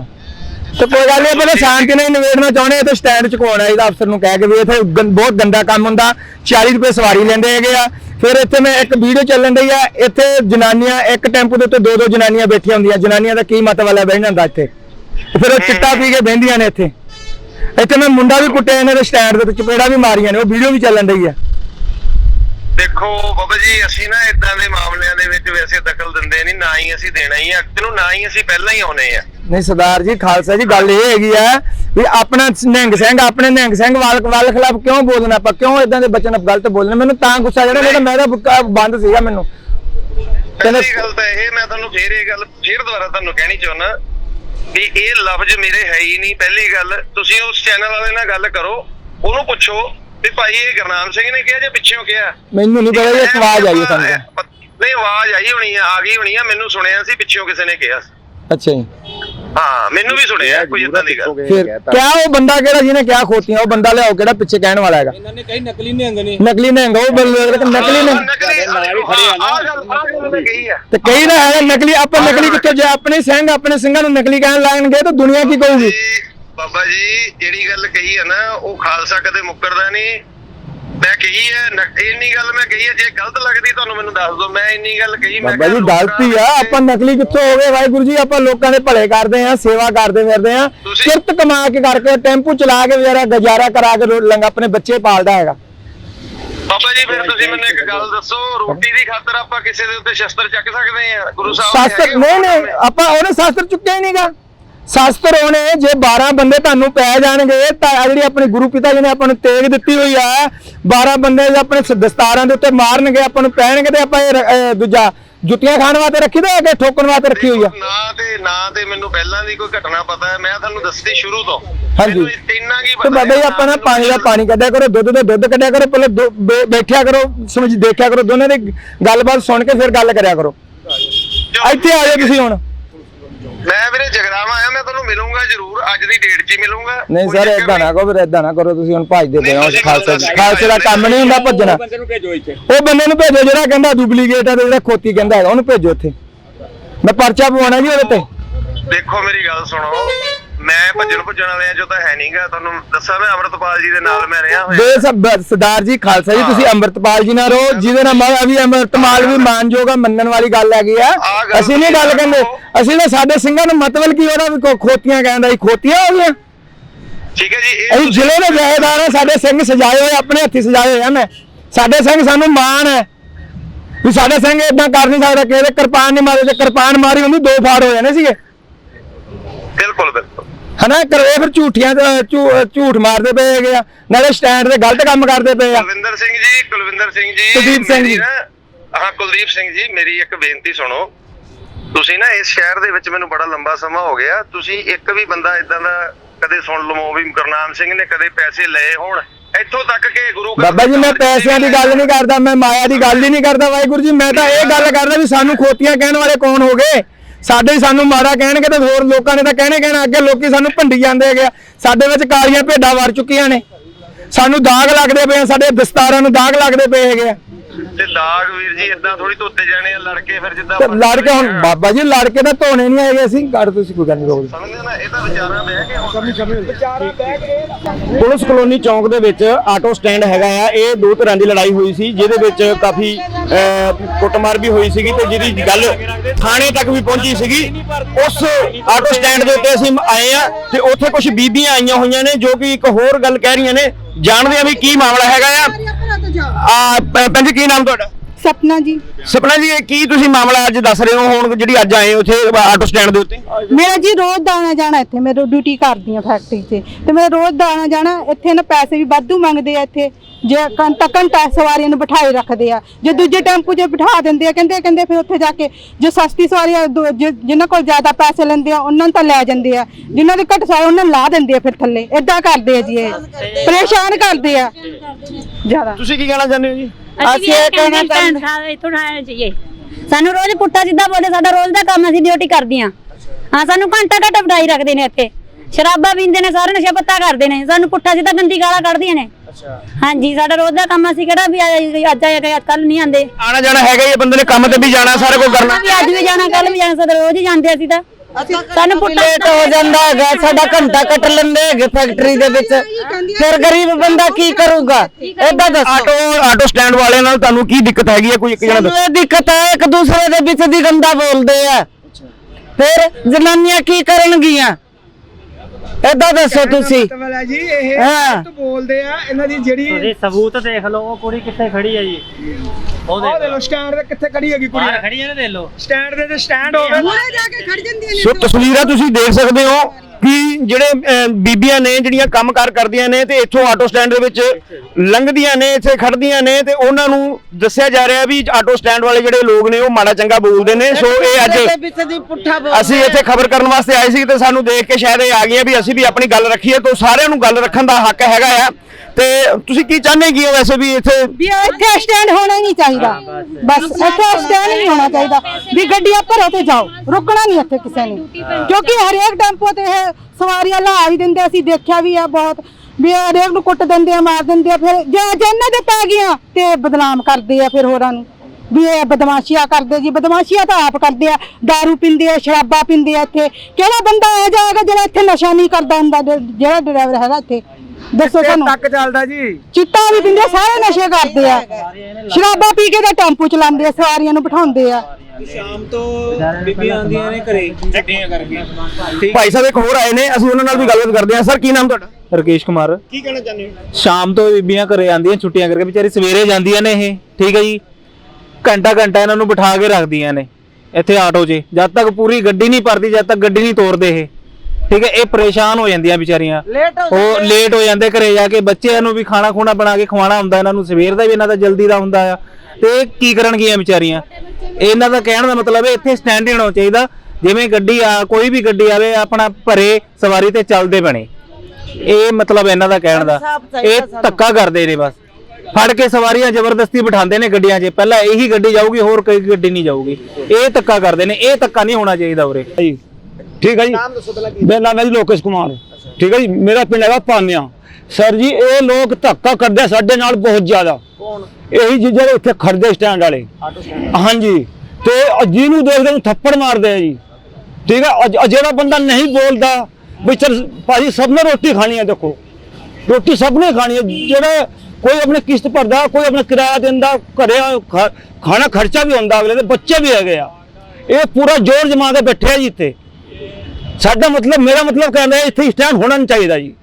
Speaker 2: ਤੇ ਕੋਈ ਗੱਲ ਨਹੀਂ ਤਾਂ ਸ਼ਾਂਤੀ ਨਾਲ ਹੀ ਨਿਬੇੜਨਾ ਚਾਹੁੰਦੇ ਆ ਤੇ ਸਟੈਂਡ ਚੁਕਾਉਣਾ ਇਹਦਾ ਅਫਸਰ ਨੂੰ ਕਹਿ ਕੇ ਵੀ ਇੱਥੇ ਗੰ- ਬਹੁਤ ਗੰਦਾ ਕੰਮ ਹੁੰਦਾ 40 ਰੁਪਏ ਸਵਾਰੀ ਲੈਂਦੇ ਹੈਗੇ ਆ। ਫਿਰ ਇੱਥੇ ਮੈਂ ਇੱਕ ਵੀਡੀਓ ਚੱਲਣ ਡਈ ਆ ਇੱਥੇ ਜਨਾਨੀਆਂ ਇੱਕ ਟੈਂਪੂ ਦੇ ਉੱਤੇ ਦੋ ਦੋ ਜਨਾਨੀਆਂ ਬੈਠੀਆਂ ਹੁੰਦੀਆਂ ਜਨਾਨੀਆਂ ਦਾ ਕੀ ਮਤਲਬ ਹੈ ਬਹਿਣ ਜਾਂਦਾ ਇੱਥੇ? ਤੇ ਫਿਰ ਉਹ ਚਿੱਟਾ ਪੀ ਕੇ ਬਹਿੰਦੀਆਂ ਨੇ ਇੱਥੇ। ਇੱਥੇ ਮੈਂ ਮੁੰਡਾ ਵੀ ਕੁੱਟਿਆ ਇਹਨਾਂ ਦੇ ਸਟੈਂਡ ਦੇ ਉੱਤੇ ਚਪੇੜਾ ਵੀ ਮਾਰੀਆਂ ਨੇ ਉਹ ਵੀਡੀਓ ਵੀ ਚੱਲਣ ਡਈ ਆ।
Speaker 7: ਦੇਖੋ ਬਾਬਾ ਜੀ ਅਸੀਂ ਨਾ ਇਦਾਂ ਦੇ ਮਾਮਲਿਆਂ ਦੇ ਵਿੱਚ ਵੈਸੇ ਦਖਲ ਦਿੰਦੇ ਨਹੀਂ ਨਾ ਹੀ ਅਸੀਂ ਦੇਣਾ ਹੀ ਆ। ਨੂੰ ਨਾ ਹੀ ਅਸੀਂ ਪਹਿਲਾਂ ਹੀ ਆਉਨੇ ਆ।
Speaker 2: ਨਹੀਂ ਸਰਦਾਰ ਜੀ ਖਾਲਸਾ ਜੀ ਗੱਲ ਇਹ ਹੈਗੀ ਆ ਵੀ ਆਪਣਾ ਨਿਹੰਗ ਸਿੰਘ ਆਪਣੇ ਨਿਹੰਗ ਸਿੰਘ ਵਾਲ ਵਾਲ ਖਿਲਾਫ ਕਿਉਂ ਬੋਲਣਾ? ਆਪਾਂ ਕਿਉਂ ਇਦਾਂ ਦੇ ਬੱਚਨ ਗਲਤ ਬੋਲਣਾ? ਮੈਨੂੰ ਤਾਂ ਗੁੱਸਾ ਜਿਹੜਾ ਮੇਰਾ ਮੇਰਾ ਬੁੱਕਾ ਬੰਦ ਸੀਗਾ ਮੈਨੂੰ। ਕਹਿੰਦੇ-
Speaker 7: ਗੱਲ ਤਾਂ ਇਹ ਮੈਂ ਤੁਹਾਨੂੰ ਫੇਰ ਇਹ ਗੱਲ ਫੇਰ ਦੁਬਾਰਾ ਤੁਹਾਨੂੰ ਕਹਿਣੀ ਚਾਹੁੰਦਾ ਵੀ ਇਹ ਲਫ਼ਜ਼ ਮੇਰੇ ਹੈ ਹੀ ਨਹੀਂ। ਪਹਿਲੀ ਗੱਲ ਤੁਸੀਂ ਉਸ ਚੈਨਲ ਵਾਲੇ ਨਾਲ ਗੱਲ ਕਰੋ ਉਹਨੂੰ ਪੁੱਛੋ ਵੀ ਭਾਈ ਇਹ ਗੁਰਨਾਮ ਸਿੰਘ ਨੇ ਕਿਹਾ ਜਾਂ ਪਿੱਛੋਂ ਕਿਹਾ।
Speaker 2: ਮੈਨੂੰ ਨਹੀਂ ਪਤਾ ਜੀ ਇੱਕ ਆਵਾਜ਼ ਆਈ ਹੈ ਸਾਨੂੰ ਤਾਂ।
Speaker 7: ਨਹੀਂ ਆਵਾਜ਼ ਆਈ ਹੋਣੀ ਆ ਆ ਗਈ ਹੋਣੀ ਆ ਮੈਨੂੰ ਸੁਣਿਆ ਸੀ ਪਿੱਛੋਂ ਕਿਸੇ ਨੇ ਕਿਹਾ
Speaker 2: ਅੱਛਾ ਜੀ।
Speaker 7: ਹਾਂ ਮੈਨੂੰ ਵੀ ਸੁਣਿਆ ਕੋਈ ਇਦਾਂ ਦੀ ਗੱਲ।
Speaker 2: ਫਿਰ ਕਿਆ ਉਹ ਬੰਦਾ ਕਿਹੜਾ ਜਿਹਨੇ ਕਿਆ ਖੋਤੀਆਂ ਉਹ ਬੰਦਾ ਲਿਆਓ ਕਿਹੜਾ ਪਿੱਛੇ ਕਹਿਣ ਵਾਲਾ ਹੈਗਾ?
Speaker 4: ਇਹਨਾਂ ਨੇ ਕਹੀ ਨਕਲੀ ਨਿਹੰਗ ਨੇ।
Speaker 2: ਨਕਲੀ ਨਿਹੰਗ ਉਹ ਬੰਦੇ ਨਕਲੀ
Speaker 7: ਹਾਂ,
Speaker 2: ਨਿਹੰਗ।
Speaker 7: ਨਕਲੀ ਨਾਲ ਹੀ ਖੜੇ ਆ ਨਾ। ਆ ਗੱਲ ਆ ਗੱਲ ਮੈਂ ਕਹੀ ਆ।
Speaker 2: ਤੇ ਕਈ ਨਾ ਹੈਗਾ ਨਕਲੀ ਆਪਾਂ ਨਕਲੀ ਕਿੱਥੋਂ ਜੇ ਆਪਣੇ ਸਿੰਘ ਆਪਣੇ ਸਿੰਘਾਂ ਨੂੰ ਨਕਲੀ ਕਹਿਣ ਲਾਣਗੇ ਤਾਂ ਦੁਨੀਆ ਕੀ ਕਹੂਗੀ?
Speaker 7: ਜੀ, ਬਾਬਾ ਜੀ ਜਿਹੜੀ ਗੱਲ ਕਹੀ ਹੈ ਨਾ ਉਹ ਖਾਲਸਾ ਕਦੇ ਮੁੱਕਰਦਾ ਨਹੀਂ। ਮੈਂ ਕਹੀ ਹੈ ਇੰਨੀ ਗੱਲ ਮੈਂ ਕਹੀ ਹੈ ਜੇ ਗਲਤ ਲੱਗਦੀ ਤੁਹਾਨੂੰ ਮੈਨੂੰ ਦੱਸ ਦਿਓ। ਮੈਂ ਇੰਨੀ ਗੱਲ ਕਹੀ ਮੈਂ
Speaker 2: ਬਾਬਾ ਜੀ ਗਲਤੀ ਆ ਆਪਾਂ ਨਕਲੀ ਕਿੱਥੋਂ ਹੋ ਗਏ ਵਾਹਿਗੁਰੂ ਜੀ ਆਪਾਂ ਲੋਕਾਂ ਦੇ ਭਲੇ ਕਰਦੇ ਆ ਸੇਵਾ ਕਰਦੇ ਫਿਰਦੇ ਆ ਕਿਰਤ ਕਮਾ ਕੇ ਕਰਕੇ ਟੈਂਪੂ ਚਲਾ ਕੇ ਵਿਚਾਰਾ ਗੁਜ਼ਾਰਾ ਕਰਾ ਕੇ ਲੰਗ ਆਪਣੇ ਬੱਚੇ ਪਾਲਦਾ ਹੈਗਾ।
Speaker 7: ਬਾਬਾ ਜੀ ਫਿਰ ਤੁਸੀਂ ਮੈਨੂੰ ਇੱਕ ਗੱਲ ਦੱਸੋ ਰੋਟੀ ਦੀ ਖਾਤਰ ਆਪਾਂ ਕਿਸੇ ਦੇ ਉੱਤੇ ਸ਼ਸਤਰ ਚੱਕ ਸਕਦੇ ਆ ਗੁਰੂ ਸਾਹਿਬ
Speaker 2: ਸ਼ਾਸਤਰ ਨਹੀਂ। ਆਪਾਂ ਉਹਨੇ ਸ਼ਾਸਤਰ ਚੁੱਕਿਆ ਹੀ ਨਹੀਂਗਾ ਸ਼ਾਸਤਰ ਹੋਣੇ ਜੇ 12 ਬੰਦੇ ਤੁਹਾਨੂੰ ਪੈ ਜਾਣਗੇ ਤਾਂ ਜਿਹੜੀ ਆਪਣੀ ਗੁਰੂ ਪਿਤਾ ਜੀ ਨੇ ਆਪਾਂ ਨੂੰ ਤੇਗ ਦਿੱਤੀ ਹੋਈ ਆ 12 ਬੰਦੇ ਜੇ ਆਪਣੇ ਦਸਤਾਰਾਂ ਦੇ ਉੱਤੇ ਮਾਰਨਗੇ ਆਪਾਂ ਨੂੰ ਪੈਣਗੇ ਤੇ ਆਪਾਂ ਇਹ ਦੂਜਾ ਜੁੱਤੀਆਂ ਖਾਣ ਵਾਸਤੇ ਰੱਖੀ ਤੇ ਕਿ ਠੋਕਣ ਵਾਸਤੇ ਰੱਖੀ ਹੋਈ ਆ?
Speaker 7: ਨਾ ਤੇ ਨਾ ਤੇ ਮੈਨੂੰ ਪਹਿਲਾਂ ਦੀ ਕੋਈ ਘਟਨਾ ਪਤਾ ਹੈ ਮੈਂ ਤੁਹਾਨੂੰ ਦੱਸਦੀ ਸ਼ੁਰੂ ਤੋਂ।
Speaker 2: ਹਾਂਜੀ।
Speaker 7: ਇੰਨਾ ਕੀ ਪਤਾ
Speaker 2: ਬਾਬਾ ਜੀ ਆਪਾਂ ਨਾ ਪਾਣੀ ਦਾ ਪਾਣੀ ਕੱਢਿਆ ਕਰੋ ਦੁੱਧ ਦਾ ਦੁੱਧ ਕੱਢਿਆ ਕਰੋ ਪਹਿਲੇ ਬੈਠਿਆ ਕਰੋ ਸਮਝ ਦੇਖਿਆ ਕਰੋ ਦੋਨਾਂ ਦੀ ਗੱਲਬਾਤ ਸੁਣ ਕੇ ਫਿਰ ਗੱਲ ਕਰਿਆ ਕਰੋ। ਇੱਥੇ ਆ ਜਾਓ ਤੁਸੀਂ ਹੁਣ।
Speaker 7: ਮੈਂ ਵੀਰੇ ਜਗਰਾਵਾ ਆਇਆ ਮੈਂ ਤੁਹਾਨੂੰ ਮਿਲੂੰਗਾ ਜ਼ਰੂਰ ਅੱਜ ਦੀ ਡੇਟ 'ਚ ਹੀ ਮਿਲੂੰਗਾ।
Speaker 2: ਨਹੀਂ ਸਰ ਏਦਾਂ ਨਾ। ਕਰੋ ਫਿਰ ਏਦਾਂ ਨਾ ਕਰੋ ਤੁਸੀਂ ਹੁਣ ਭੱਜਦੇ ਪਏ ਹੋ ਖਾਲਸੇ ਖਾਲਸੇ ਦਾ ਕੰਮ ਨਹੀਂ ਹੁੰਦਾ ਭੱਜਣਾ।
Speaker 4: ਬੰਦੇ ਨੂੰ ਭੇਜੋ ਇੱਥੇ।
Speaker 2: ਉਹ ਬੰਦੇ ਨੂੰ ਭੇਜੋ ਜਿਹੜਾ ਕਹਿੰਦਾ ਡੁਪਲੀਕੇਟ ਹੈ ਤੇ ਜਿਹੜਾ ਖੋਤੀ ਕਹਿੰਦਾ ਹੈਗਾ ਉਹਨੂੰ ਭੇਜੋ ਇੱਥੇ। ਮੈਂ ਪਰਚਾ ਪਵਾਉਣਾ ਜੀ ਉਹਦੇ ਤੇ।
Speaker 7: ਦੇਖੋ ਮੇਰੀ ਗੱਲ ਸੁਣੋ। ਮੈਂ ਭੱਜਣ ਭੁੱਜਣ ਵਾਲਿਆਂ ਚੋਂ ਤਾਂ ਹੈ ਨਹੀਂਗਾ ਤੁਹਾਨੂੰ ਦੱਸਾਂ ਮੈਂ ਅਮਰਤਪਾਲ ਜੀ ਦੇ ਨਾਲ ਮੈਂ ਰਿਹਾ ਹੋਇਆ।
Speaker 2: ਸਭ ਸਰਦਾਰ ਜੀ ਖਾਲਸਾ ਜੀ ਤੁਸੀਂ ਅੰਮ੍ਰਿਤਪਾਲ ਜੀ ਨਾਲ ਰਹੋ। ਜਿਹਦੇ ਨਾਲ ਮੈਂ ਵੀ ਅੰਮ੍ਰਿਤਮਾਲ ਵੀ ਮਾਨਯੋਗ ਮੰਨਣ ਵਾਲੀ ਗੱਲ ਹੈਗੀ ਆ।
Speaker 7: ਆਹ ਗੱਲ
Speaker 2: ਅਸੀਂ ਨਹੀਂ ਗੱਲ ਕਹਿੰਦੇ। ਅਸੀਂ ਤਾਂ ਸਾਡੇ ਸਿੰਘਾਂ ਨੂੰ ਮਤਲਬ ਕੀ ਉਹਦਾ ਵੀ ਕੋ- ਖੋਤੀਆਂ ਕਹਿੰਦਾ ਸੀ ਖੋਤੀਆਂ ਹੋ ਗਈਆਂ।
Speaker 7: ਠੀਕ ਹੈ ਜੀ ਇਹ
Speaker 2: ਅਸੀਂ ਜ਼ਿਲ੍ਹੇ ਦੇ ਜਹੇਦਾਰ ਆ ਸਾਡੇ ਸਿੰਘ ਸਜਾਏ ਹੋਏ ਆਪਣੇ ਹੱਥੀ ਸਜਾਏ ਹੋਏ ਆ ਮੈਂ ਸਾਡੇ ਸਿੰਘ ਸਾਨੂੰ ਮਾਣ ਹੈ। ਵੀ ਸਾਡੇ ਸਿੰਘ ਇਦਾਂ ਕਰ ਨਹੀਂ ਸਕਦਾ ਕਿਸੇ ਦੇ ਕਿਰਪਾਨ ਨਹੀਂ ਮਾਰੇ ਤੇ ਕਿਰਪਾਨ ਮਾਰੀ ਹੁੰਦੀ ਦੋ ਫਾੜ ਹੋ ਜਾਣੇ ਸੀਗੇ।
Speaker 7: ਬਿਲਕੁਲ ਬਿਲਕੁਲ।
Speaker 2: ਹਨਾ ਕਰੋ ਫਿਰ ਝੂਠੀਆਂ ਝੂਠ ਮਾਰਦੇ ਪਏ ਹੈਗੇ ਆ। ਨਾਲੇ ਸਟੈਂਡ ਤੇ ਗਲਤ ਕੰਮ ਕਰਦੇ ਪਏ ਆ।
Speaker 7: ਕੁਲਵਿੰਦਰ ਸਿੰਘ ਜੀ ਕੁਲਵਿੰਦਰ ਸਿੰਘ ਜੀ
Speaker 2: ਕੁਲਦੀਪ ਸਿੰਘ ਜੀ।
Speaker 7: ਹਾਂ ਕੁਲਦੀਪ ਸਿੰਘ ਜੀ ਮੇਰੀ ਇੱਕ ਬੇਨਤੀ ਸੁਣੋ। ਤੁਸੀਂ ਨਾ ਇਸ ਸ਼ਹਿਰ ਦੇ ਵਿੱਚ ਮੈਨੂੰ ਬੜਾ ਲੰਬਾ ਸਮਾਂ ਹੋ ਗਿਆ। ਤੁਸੀਂ ਇੱਕ ਵੀ ਬੰਦਾ ਇਦਾਂ ਦਾ ਕਦੇ ਸੁਣ ਲਵੋ ਵੀ ਗੁਰਨਾਮ ਸਿੰਘ ਨੇ ਕਦੇ ਪੈਸੇ ਲਏ ਹੋਣ। ਇੱਥੋਂ ਤੱਕ ਕਿ ਗੁਰੂ ਘਰ
Speaker 2: ਬਾਬਾ ਜੀ ਮੈਂ ਪੈਸਿਆਂ ਦੀ ਗੱਲ ਨਹੀਂ ਕਰਦਾ ਮੈਂ ਮਾਇਆ ਦੀ ਗੱਲ ਹੀ ਨਹੀਂ ਕਰਦਾ ਵਾਹਿਗੁਰੂ ਜੀ। ਮੈਂ ਤਾਂ ਇਹ ਗੱਲ ਕਰਦਾ ਵੀ ਸਾਨੂੰ ਖੋਤੀਆਂ ਕਹਿਣ ਵਾਲੇ ਕੌਣ ਹੋ ਗਏ? ਸਾਡੇ ਸਾਨੂੰ ਮਾੜਾ ਕਹਿਣਗੇ ਤੇ ਹੋਰ ਲੋਕਾਂ ਨੇ ਤਾਂ ਕਹਿਣੇ ਕਹਿਣਾ, ਅੱਗੇ ਲੋਕੀ ਸਾਨੂੰ ਭੰਡੀ ਜਾਂਦੇ ਹੈਗੇ ਆ। ਸਾਡੇ ਵਿੱਚ ਕਾਲੀਆਂ ਭੇਡਾਂ ਵਰ ਚੁੱਕੀਆਂ ਨੇ ਸਾਨੂੰ ਦਾਗ ਲੱਗਦੇ ਪਏ ਆ, ਸਾਡੇ ਦਸਤਾਰਾਂ ਨੂੰ ਦਾਗ ਲੱਗਦੇ ਪਏ ਹੈਗੇ ਆ
Speaker 7: ਤੇ ਦਾਗ ਵੀਰ ਜੀ ਇਦਾਂ ਥੋੜੀ ਧੋਤੇ ਜਾਣੇ ਆ ਲੜਕੇ ਫਿਰ ਜਿੱਦਾਂ
Speaker 2: ਤੇ ਲੜ ਕੇ ਹੁਣ ਬਾਬਾ ਜੀ ਲੜ ਕੇ ਤਾਂ ਧੋਣੇ ਨਹੀਂ ਹੈਗੇ ਅਸੀਂ ਕਰ ਤੁਸੀਂ ਕੋਈ ਗੱਲ ਨਹੀਂ ਰੋਕਦੇ।
Speaker 7: ਸਮਝਦੇ ਨਾ ਇਹ ਤਾਂ ਵਿਚਾਰਾਂ ਬਹਿ ਕੇ ਹੁਣ
Speaker 1: ਪੁਲਿਸ ਕਲੋਨੀ ਚੌਂਕ ਦੇ ਵਿੱਚ ਆਟੋ ਸਟੈਂਡ ਹੈਗਾ ਆ ਇਹ ਦੋ ਤਰ੍ਹਾਂ ਦੀ ਲੜਾਈ ਹੋਈ ਸੀ ਜਿਹਦੇ ਵਿੱਚ ਕਾਫੀ ਕੁੱਟਮਾਰ ਵੀ ਹੋਈ ਸੀਗੀ ਤੇ ਜਿਹਦੀ ਗੱਲ ਥਾਣੇ ਤੱਕ ਵੀ ਪਹੁੰਚੀ ਸੀਗੀ। ਉਸ ਆਟੋ ਸਟੈਂਡ ਦੇ ਉੱਤੇ ਅਸੀਂ ਆਏ ਆ ਤੇ ਉੱਥੇ ਕੁਝ ਬੀਬੀਆਂ ਆਈਆਂ ਹੋਈਆਂ ਨੇ ਜੋ ਕਿ ਇੱਕ ਹੋਰ ਗੱਲ ਕਹਿ ਰਹੀਆਂ ਨੇ। ਜਾਣਦੇ ਆ ਵੀ ਕੀ ਮਾਮਲਾ ਹੈਗਾ ਆ। ਆ ਪੰਜ ਕੀ ਨਾਮ ਤੁਹਾਡਾ?
Speaker 5: ਸਪਨਾ ਜੀ।
Speaker 1: ਸਪਨਾ ਜੀ ਇਹ ਕੀ ਤੁਸੀਂ ਮਾਮਲਾ ਅੱਜ ਦੱਸ ਰਹੇ ਹੋ? ਹੁਣ ਜਿਹੜੀ ਅੱਜ ਆਏ ਹੋ ਉੱਥੇ ਆਟੋ ਸਟੈਂਡ ਦੇ ਉੱਤੇ?
Speaker 5: ਮੇਰਾ ਜੀ ਰੋਜ਼ ਦਾ ਆਉਣਾ ਜਾਣਾ ਇੱਥੇ ਮੈਂ ਡਿਊਟੀ ਕਰਦੀ ਆ ਫੈਕਟਰੀ 'ਚ। ਤੇ ਮੇਰਾ ਰੋਜ਼ ਦਾ ਆਉਣਾ ਜਾਣਾ ਇੱਥੇ ਨਾ ਪੈਸੇ ਵੀ ਵਾਧੂ ਮੰਗਦੇ ਆ ਇੱਥੇ। ਜੇ ਘੰਟਾ ਘੰਟਾ ਸਵਾਰੀਆਂ ਨੂੰ ਬਿਠਾਏ ਰੱਖਦੇ ਆ। ਜੇ ਦੂਜੇ ਟੈਂਪੂ 'ਚ ਬਿਠਾ ਦਿੰਦੇ ਆ ਕਹਿੰਦੇ ਕਹਿੰਦੇ ਫਿਰ ਉੱਥੇ ਜਾ ਕੇ ਜੋ ਸਸਤੀ ਸਵਾਰੀਆਂ ਦੂ- ਜਿ- ਜਿਨ੍ਹਾਂ ਕੋਲ ਜ਼ਿਆਦਾ ਪੈਸੇ ਲੈਂਦੇ ਆ ਉਹਨਾਂ ਨੂੰ ਤਾਂ ਲੈ ਜਾਂਦੇ ਆ। ਜਿਨ੍ਹਾਂ ਦੇ ਘੱਟ ਸਵਾਰੀ ਉਹਨਾਂ ਨੂੰ ਲਾ ਦਿੰਦੇ ਆ ਫਿਰ ਥੱਲੇ। ਏਦਾਂ ਕਰਦੇ ਆ ਜੀ ਇਹ। ਪਰੇਸ਼ਾਨ ਕਰਦੇ ਆ। ਜ਼ਿਆਦਾ।
Speaker 1: ਤੁਸੀਂ ਕੀ ਕਹਿਣਾ ਚਾਹੁੰਦੇ ਹੋ ਜੀ?
Speaker 3: ਅਸੀਂ ਇਹ ਕਹਿਣਾ ਚਾਹੁੰਦੇ ਇੱਥੋਂ ਚਾਹੀਏ। ਸਾਨੂੰ ਰੋਜ਼ ਪੁੱਠਾ ਸਿੱਧਾ ਬੋਲੇ ਸਾਡਾ ਰੋਜ਼ ਦਾ ਕੰਮ ਅਸੀਂ ਡਿਊਟੀ ਕਰਦੀਆਂ। ਹਾਂ ਸਾਨੂੰ ਘੰਟਾ ਘੰਟਾ ਬਿਠਾਈ ਰੱਖਦੇ ਨੇ ਇੱਥੇ। ਸ਼ਰਾਬਾਂ ਪੀਂਦੇ ਨੇ ਸਾਰੇ ਨਸ਼ਾ ਪੱਤਾ ਕਰਦੇ ਨੇ। ਸਾਨੂੰ ਪੁੱਠਾ ਸਿੱਧਾ ਗੰਦੀ ਗਾਲਾਂ ਕੱਢਦੀਆਂ ਨੇ। ਹਾਂਜੀ ਸਾਡਾ ਰੋਜ਼ ਦਾ ਕੰਮ ਅਸੀਂ ਕਿਹੜਾ ਵੀ ਅੱਜ- ਅੱਜ ਆਇਆ ਕੱਲ ਨਹੀਂ ਆਂਦੇ
Speaker 1: ਆਣਾ ਜਾਣਾ ਹੈਗਾ ਹੀ ਹੈ, ਬੰਦੇ ਨੇ ਕੰਮ ਤੇ ਵੀ ਜਾਣਾ ਸਾਰਾ ਕੁਝ ਕਰਨਾ।
Speaker 3: ਵੀ ਅੱਜ ਵੀ ਜਾਣਾ ਕੱਲ ਵੀ ਜਾਣਾ ਸਾਡਾ ਰੋਜ਼ ਹੀ ਜਾਂਦੇ ਅਸੀਂ ਤਾਂ। ਸਾਨੂੰ
Speaker 8: ਲੇਟ ਹੋ ਜਾਂਦਾ ਹੈਗਾ ਸਾਡਾ ਘੰਟਾ ਕੱਟ ਲੈਂਦੇ ਹੈਗੇ ਫੈਕਟਰੀ ਦੇ ਵਿੱਚ। ਫਿਰ ਗਰੀਬ ਬੰਦਾ ਕੀ ਕਰੂਗਾ? ਏਦਾਂ ਦੱਸੋ।
Speaker 1: ਆਟੋ ਆਟੋ ਸਟੈਂਡ ਵਾਲਿਆਂ ਨਾਲ ਤੁਹਾਨੂੰ ਕੀ ਦਿੱਕਤ ਹੈਗੀ ਹੈ ਕੋਈ ਇੱਕ ਜਣਾ
Speaker 8: ਸਾਨੂੰ ਇਹ ਦਿੱਕਤ ਹੈ ਇੱਕ ਦੂਸਰੇ ਦੇ ਵਿੱਚ ਦੀ ਗੰਦਾ ਬੋਲਦੇ ਆ। ਫਿਰ ਜਨਾਨੀਆਂ ਕੀ ਕਰਨਗੀਆਂ? ਏਦਾਂ ਦੱਸੋ ਤੁਸੀਂ।
Speaker 2: ਵਾਲਾ ਜੀ ਇਹ
Speaker 8: ਹਾਂ।
Speaker 2: ਬੋਲਦੇ ਆ ਇਹਨਾਂ ਦੀ ਜਿਹੜੀ
Speaker 9: ਤੁਸੀਂ ਸਬੂਤ ਦੇਖ ਲਓ ਉਹ ਕੁੜੀ ਕਿੱਥੇ ਖੜੀ ਹੈ ਜੀ। ਉਹ
Speaker 2: ਉਹ ਦੇ
Speaker 9: ਦੇਖ
Speaker 2: ਲੋ ਸਟੈਂਡ ਤੇ ਕਿੱਥੇ ਖੜੀ ਹੈਗੀ ਕੁੜੀ।
Speaker 9: ਬਾਹਰ ਖੜੀ ਹੈ ਨਾ ਦੇਖ ਲਓ।
Speaker 2: ਸਟੈਂਡ ਦੇ ਤੇ ਸਟੈਂਡ ਹੋਵੇ
Speaker 1: ਸੋ ਤਸਵੀਰਾਂ ਤੁਸੀਂ ਦੇਖ ਸਕਦੇ ਹੋ। ਕਿ ਜਿਹੜੇ ਅਹ, ਬੀਬੀਆਂ ਨੇ ਜਿਹੜੀਆਂ ਕੰਮਕਾਰ ਕਰਦੀਆਂ ਨੇ ਤੇ ਇੱਥੋਂ ਆਟੋ ਸਟੈਂਡ ਦੇ ਵਿੱਚ ਲੰਘਦੀਆਂ ਨੇ ਇੱਥੇ ਖੜਦੀਆਂ ਨੇ ਤੇ ਉਹਨਾਂ ਨੂੰ ਦੱਸਿਆ ਜਾ ਰਿਹਾ ਵੀ ਆਟੋ ਸਟੈਂਡ ਵਾਲੇ ਜਿਹੜੇ ਲੋਕ ਨੇ ਉਹ ਮਾੜਾ ਚੰਗਾ ਬੋਲਦੇ ਨੇ। ਸੋ ਇਹ ਅੱਜ
Speaker 8: ਦੇ ਵਿੱਚ ਦੀ ਪੁੱਠਾ ਬੋਲ
Speaker 1: ਅਸੀਂ ਇੱਥੇ ਖਬਰ ਕਰਨ ਵਾਸਤੇ ਆਏ ਸੀ ਤੇ ਸਾਨੂੰ ਦੇਖ ਕੇ ਸ਼ਾਇਦ ਇਹ ਆ ਗਈਆਂ ਵੀ ਅਸੀਂ ਵੀ ਆਪਣੀ ਗੱਲ ਰੱਖੀਏ ਤਾਂ ਸਾਰਿਆਂ ਨੂੰ ਗੱਲ ਰੱਖਣ ਦਾ ਹੱਕ ਹੈਗਾ ਆ। ਤੇ ਤੁਸੀਂ ਕੀ ਚਾਹੁੰਦੇ ਕੀ ਹੋ ਵੈਸੇ ਵੀ ਇੱਥੇ?
Speaker 5: ਵੀ ਇੱਥੇ ਸਟੈਂਡ ਹੋਣਾ ਹੀ ਨਹੀਂ ਚਾਹੀਦਾ। ਬਸ। ਇੱਥੇ ਸਟੈਂਡ ਨਹੀਂ ਹੋਣਾ ਚਾਹੀਦਾ। ਵੀ ਗੱਡੀਆਂ ਭਰੋ ਤੇ ਜਾਓ। ਰੁਕਣਾ ਨਹੀਂ ਇੱਥੇ ਕਿਸੇ ਨੇ। ਕਿਉਂਕਿ ਹਰੇਕ ਟੈਂਪੋ ਤੇ ਇਹ ਸਵਾਰੀਆਂ ਲਾ ਹੀ ਦਿੰਦੇ ਅਸੀਂ ਦੇਖਿਆ ਵੀ ਆ ਬਹੁਤ। ਵੀ ਇਹ ਹਰੇਕ ਨੂੰ ਕੁੱਟ ਦਿੰਦੇ ਆ, ਮਾਰ ਦਿੰਦੇ ਆ, ਫਿਰ ਜੇ ਜੇ ਇਹਨਾਂ ਦੇ ਪੈ ਗਈਆਂ ਤੇ ਬਦਨਾਮ ਕਰਦੇ ਆ ਫਿਰ ਹੋਰਾਂ ਨੂੰ। ਵੀ ਇਹ ਬਦਮਾਸ਼ੀਆਂ ਕਰਦੇ ਜੀ, ਬਦਮਾਸ਼ੀਆਂ ਤਾਂ ਆਪ ਕਰਦੇ ਆ। दारू ਪੀਂਦੇ ਆ, ਸ਼ਰਾਬਾਂ ਪੀਂਦੇ ਆ ਇੱਥੇ। ਕਿਹੜਾ ਬੰਦਾ ਇਹ ਜਾਏਗਾ ਜਿਹੜਾ ਇੱਥੇ ਨਸ਼ਾ ਨਹੀਂ ਕਰਦਾ ਹੁੰਦਾ? ਜਿਹੜਾ ਡਰਾਈਵਰ ਹੈਗਾ ਇੱਥੇ। ਦੱਸੋ ਸਾਨੂੰ।
Speaker 2: ਤੱਕ ਚੱਲਦਾ ਜੀ?
Speaker 5: ਚਿੱਟਾ ਵੀ ਪੀਂਦੇ ਆ, ਸਾਰੇ ਨਸ਼ੇ ਕਰਦੇ ਆ। ਸ਼ਰਾਬਾਂ ਪੀ ਕੇ ਤਾਂ ਟੈਂਪੂ ਚਲਾਉਂਦੇ ਆ ਸਵਾਰੀਆਂ ਨੂੰ ਬਿਠਾਉਂਦੇ ਆ।
Speaker 1: ਭਾਈ ਸਾਹਿਬ ਇੱਕ ਹੋਰ ਆਏ ਨੇ ਅਸੀਂ ਉਹਨਾਂ ਨਾਲ ਵੀ ਗੱਲਬਾਤ ਕਰਦੇ ਹਾਂ ਸਰ ਕੀ ਨਾਮ ਤੁਹਾਡਾ?
Speaker 10: ਰਕੇਸ਼ ਕੁਮਾਰ।
Speaker 1: ਕੀ ਕਹਿਣਾ ਚਾਹੁੰਦੇ ਹੋ?
Speaker 10: ਸ਼ਾਮ ਤੋਂ ਬੀਬੀਆਂ ਘਰੇ ਆਉਂਦੀਆਂ ਛੁੱਟੀਆਂ ਕਰਕੇ ਵਿਚਾਰੀ ਸਵੇਰੇ ਜਾਂਦੀਆਂ ਨੇ ਇਹ। ਠੀਕ ਹੈ ਜੀ? ਘੰਟਾ ਘੰਟਾ ਇਹਨਾਂ ਨੂੰ ਬਿਠਾ ਕੇ ਰੱਖਦੀਆਂ ਨੇ। ਇੱਥੇ ਆਟੋ 'ਚ। ਜਦ ਤੱਕ ਪੂਰੀ ਗੱਡੀ ਨਹੀਂ ਭਰਦੀ ਜਦ ਤੱਕ ਗੱਡੀ ਨਹੀਂ ਤੋਰਦੇ ਇਹ। ਠੀਕ ਹੈ ਇਹ ਪਰੇਸ਼ਾਨ ਹੋ ਜਾਂਦੀਆਂ ਵਿਚਾਰੀਆਂ। ਉਹ ਲੇਟ ਹੋ ਜਾਂਦੇ ਘਰੇ ਜਾ ਕੇ ਬੱਚਿਆਂ ਨੂੰ ਵੀ ਖਾਣਾ ਖੂਣਾ ਬਣਾ ਕੇ ਖਵਾਉਣਾ ਹੁੰਦਾ ਇਹਨਾਂ ਨੂੰ ਸਵੇਰ ਦਾ ਵੀ ਇਹਨਾਂ ਦਾ ਜਲਦੀ ਦਾ ਹੁੰਦਾ ਆ। ਤੇ ਇਹ ਕੀ ਕਰਨਗੀਆਂ ਵਿਚਾਰੀਆਂ? ਇਹਨਾਂ ਦਾ ਕਹਿਣ ਦਾ ਮਤਲਬ ਹੈ ਇੱਥੇ ਸਟੈਂਡ ਹੋਣਾ ਚਾਹੀਦਾ ਜਿਵੇਂ ਗੱਡੀ ਆ ਕੋਈ ਵੀ ਗੱਡੀ ਆਵੇ ਆਪਣਾ ਭਰੇ ਸਵਾਰੀ ਤੇ ਚੱਲਦੇ ਬਣੇ। ਇਹ ਮਤਲਬ ਇਹਨਾਂ ਦਾ ਕਹਿਣ ਦਾ। ਇਹ ਧੱਕਾ ਕਰਦੇ ਨੇ ਬਸ। ਫੜ ਕੇ ਸਵਾਰੀਆਂ ਜ਼ਬਰਦਸਤੀ ਬਿਠਾਉਂਦੇ ਨੇ ਗੱਡੀਆਂ 'ਚ। ਪਹਿਲਾਂ ਇਹੀ ਗੱਡੀ ਜਾਊਗੀ ਹੋਰ ਕੋਈ ਗੱਡੀ ਨਹੀਂ ਜਾਊਗੀ। ਇਹ ਧੱਕਾ ਕਰਦੇ ਨੇ। ਇਹ ਧੱਕਾ ਨਹੀਂ ਹੋਣਾ ਚਾਹੀਦਾ ਉਰੇ।
Speaker 11: ਠੀਕ ਹੈ ਜੀ? ਮੇਰਾ ਨਾਮ ਹੈ ਜੀ ਲੋਕੇਸ਼ ਕੁਮਾਰ। ਠੀਕ ਹੈ ਜੀ? ਮੇਰਾ ਪਿੰਡ ਹੈਗਾ ਪਾਨਿਆ। ਸਰ ਜੀ ਇਹ ਲੋਕ ਧੱਕਾ ਕਰਦੇ ਸਾਡੇ ਨਾਲ ਬਹੁਤ ਜ਼ਿਆਦਾ। ਕੌਣ? ਇਹੀ ਜੀ ਜਿਹੜੇ ਇੱਥੇ ਖੜਦੇ ਸਟੈਂਡ ਵਾਲੇ। ਹਾਂਜੀ। ਤੇ ਜਿਹਨੂੰ ਦੇਖਦੇ ਨੂੰ ਥੱਪੜ ਮਾਰਦੇ ਆ ਜੀ। ਠੀਕ ਹੈ? ਜਿਹੜਾ ਬੰਦਾ ਨਹੀਂ ਬੋਲਦਾ। ਵੀ ਚਲ ਭਾਜੀ ਸਭ ਨੇ ਰੋਟੀ ਖਾਣੀ ਹੈ ਦੇਖੋ। ਰੋਟੀ ਸਭ ਨੇ ਖਾਣੀ ਹੈ। ਜਿਹੜਾ ਕੋਈ ਆਪਣੇ ਕਿਸ਼ਤ ਭਰਦਾ ਕੋਈ ਆਪਣਾ ਕਿਰਾਇਆ ਦਿੰਦਾ ਘਰੇ ਖਾਣਾ ਖਰਚਾ ਵੀ ਹੁੰਦਾ ਅਗਲੇ ਦੇ ਬੱਚੇ ਵੀ ਹੈਗੇ ਆ। ਇਹ ਪੂਰਾ ਜ਼ੋਰ ਜਮਾ ਕੇ ਬੈਠੇ ਆ ਜੀ ਇੱਥੇ। ਸਾਡਾ ਮਤਲਬ ਮੇਰਾ ਮਤਲਬ ਕਹਿੰਦਾ ਹੈ ਇੱਥੇ ਸਟੈਂਡ ਹੋਣਾ ਨਹੀਂ ਚਾਹੀਦਾ ਜੀ।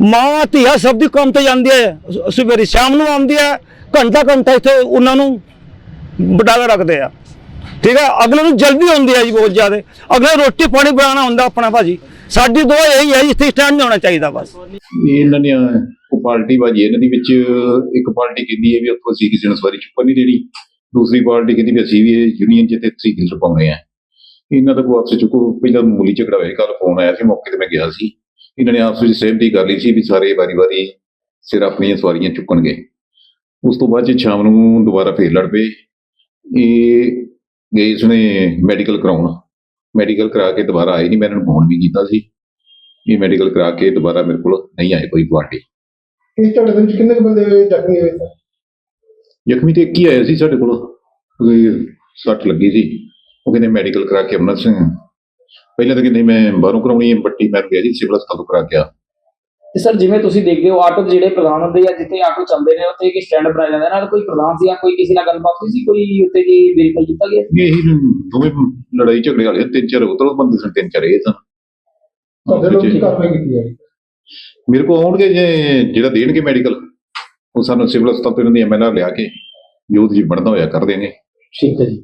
Speaker 11: ਮਾਂ ਧੀਆ ਸਭ ਦੀ ਕੰਮ ਤੇ ਜਾਂਦੀ ਹੈ ਸਵੇਰੇ ਸ਼ਾਮ ਨੂੰ ਆਉਂਦੀ ਹੈ ਘੰਟਾ ਘੰਟਾ ਇੱਥੇ ਉਹਨਾਂ ਨੂੰ ਬਿਠਾ ਰੱਖਦੇ ਆ। ਠੀਕ ਹੈ ਅਗਲੇ ਨੂੰ ਜਲਦੀ ਹੁੰਦੀ ਹੈ ਜੀ ਬਹੁਤ ਜ਼ਿਆਦਾ। ਅਗਲੇ ਰੋਟੀ ਪਾਣੀ ਬਣਾਉਣਾ ਹੁੰਦਾ ਆਪਣਾ ਭਾਜੀ। ਸਾਡੀ ਦੁਆ ਇਹੀ ਹੈ ਜੀ, ਇੱਥੇ ਸਟੈਂਡ ਨਹੀਂ ਹੋਣਾ ਚਾਹੀਦਾ ਬਸ।
Speaker 12: ਇਹਨਾਂ ਨੇ ਪਾਰਟੀ ਭਾਜੀ ਇਹਨਾਂ ਦੇ ਵਿੱਚ ਇੱਕ ਪਾਰਟੀ ਕਹਿੰਦੀ ਹੈ ਵੀ ਉੱਥੋਂ ਅਸੀਂ ਕਿਸੇ ਨੂੰ ਸਵਾਰੀ ਚੁੱਕਣ ਨਹੀਂ ਦੇਣੀ। ਦੂਸਰੀ ਪਾਰਟੀ ਕਹਿੰਦੀ ਵੀ ਅਸੀਂ ਵੀ ਇਹ ਯੂਨੀਅਨ ਜਿੱਤੇ ਤਰੀਕੇ ਪਾਉਣੇ ਆ। ਇਹਨਾਂ ਦਾ ਕੋਈ ਆਪਸ ਵਿੱਚ ਕੋਈ ਪਹਿਲਾਂ ਮੂਲੀ ਝਗੜਾ ਹੋਇਆ ਕੱਲ ਫੋਨ ਆਇਆ ਸੀ ਮੌਕੇ ਤੇ ਮੈਂ ਗਿਆ ਸੀ। ਇਹਨਾਂ ਨੇ ਆਪਸ ਵਿੱਚ ਸਹਿਮਤੀ ਕਰ ਲਈ ਸੀ ਵੀ ਸਾਰੇ ਵਾਰੀ-ਵਾਰੀ ਸਿਰ ਆਪਣੀਆਂ ਸਵਾਰੀਆਂ ਚੁੱਕਣਗੇ। ਉਸ ਤੋਂ ਬਾਅਦ 'ਚ ਸ਼ਾਮ ਨੂੰ ਦੁਬਾਰਾ ਫੇਰ ਲੜ ਪਏ। ਇਹ ਗਏ ਇਸਨੇ ਮੈਡੀਕਲ ਕਰਾਉਣ। ਮੈਡੀਕਲ ਕਰਾ ਕੇ ਦੁਬਾਰਾ ਆਏ ਨਹੀਂ ਮੈਂ ਇਹਨਾਂ ਨੂੰ ਫੋਨ ਵੀ ਕੀਤਾ ਸੀ। ਇਹ ਮੈਡੀਕਲ ਕਰਾ ਕੇ ਦੁਬਾਰਾ ਮੇਰੇ ਕੋਲ ਨਹੀਂ ਆਏ ਕੋਈ ਪਾਰਟੀ
Speaker 13: ਇਸ ਦੇ ਵਿੱਚ ਕਿੰਨੇ ਕੁ ਬੰਦੇ ਜ਼ਖਮੀ ਹੋਏ? ਸਨ
Speaker 12: ਜ਼ਖਮੀ ਤੇ ਇੱਕ ਹੀ ਆਇਆ ਸੀ ਸਾਡੇ ਕੋਲ ਉਹਦੀ ਸੱਟ ਲੱਗੀ ਸੀ। ਉਹ ਕਹਿੰਦੇ ਮੈਡੀਕਲ ਕਰਾ ਕੇ ਅਮਰ ਸਿੰਘ। ਪਹਿਲਾਂ ਤਾਂ ਕਹਿੰਦੇ ਮੈਂ ਬਾਹਰੋਂ ਕਰਾਉਣੀ ਹੈ ਪੱਟੀ ਮੈਂ ਗਿਆ ਜੀ ਸਿਵਲ ਹਸਪਤਾਲ ਤੋਂ ਕਰਾ ਕੇ ਆ।
Speaker 14: ਤੇ ਸਰ ਜਿਵੇਂ ਤੁਸੀਂ ਦੇਖਦੇ ਹੋ ਆਟੋ ਜਿਹੜੇ ਪ੍ਰਧਾਨ ਹੁੰਦੇ ਆ ਜਿੱਥੇ ਆਟੋ ਚੱਲਦੇ ਨੇ ਉੱਥੇ ਇੱਕ ਸਟੈਂਡ ਬਣਾਇਆ ਜਾਂਦਾ। ਨਾਲ ਕੋਈ ਪ੍ਰਧਾਨ ਸੀ ਜਾਂ ਕੋਈ ਕਿਸੇ ਨਾਲ ਗੱਲਬਾਤ ਹੋਈ ਸੀ? ਕੋਈ ਉੱਤੇ ਜੀ ਵੈਰੀਫਾਈ ਕੀਤਾ ਗਿਆ
Speaker 12: ਇਹ ਦੋਵੇਂ ਲੜਾਈ ਝਗੜੇ ਵਾਲੇ ਤਿੰਨ ਚਾਰ ਉਤਰ ਬੰਦੇ ਸਨ ਤਿੰਨ ਚਾਰ ਇਹ ਸਨ।
Speaker 13: ਤੁਹਾਡੇ ਲੋਕ ਕੀ ਕਾਰਵਾਈ ਕੀਤੀ ਹੈ
Speaker 12: ਮੇਰੇ ਕੋਲ ਆਉਣਗੇ ਜੇ ਜਿਹੜਾ ਦੇਣਗੇ ਮੈਡੀਕਲ ਉਹ ਸਾਨੂੰ ਸਿਵਲ ਹਸਪਤਾਲ ਤੋਂ ਇਹਨਾਂ ਦੀ ਐਮਐਲਆਰ ਲਿਆ ਕੇ ਜੋ ਤੁਸੀਂ ਬਣਦਾ ਹੋਇਆ ਕਰ ਦੇਣਗੇ।
Speaker 14: ਠੀਕ ਹੈ ਜੀ।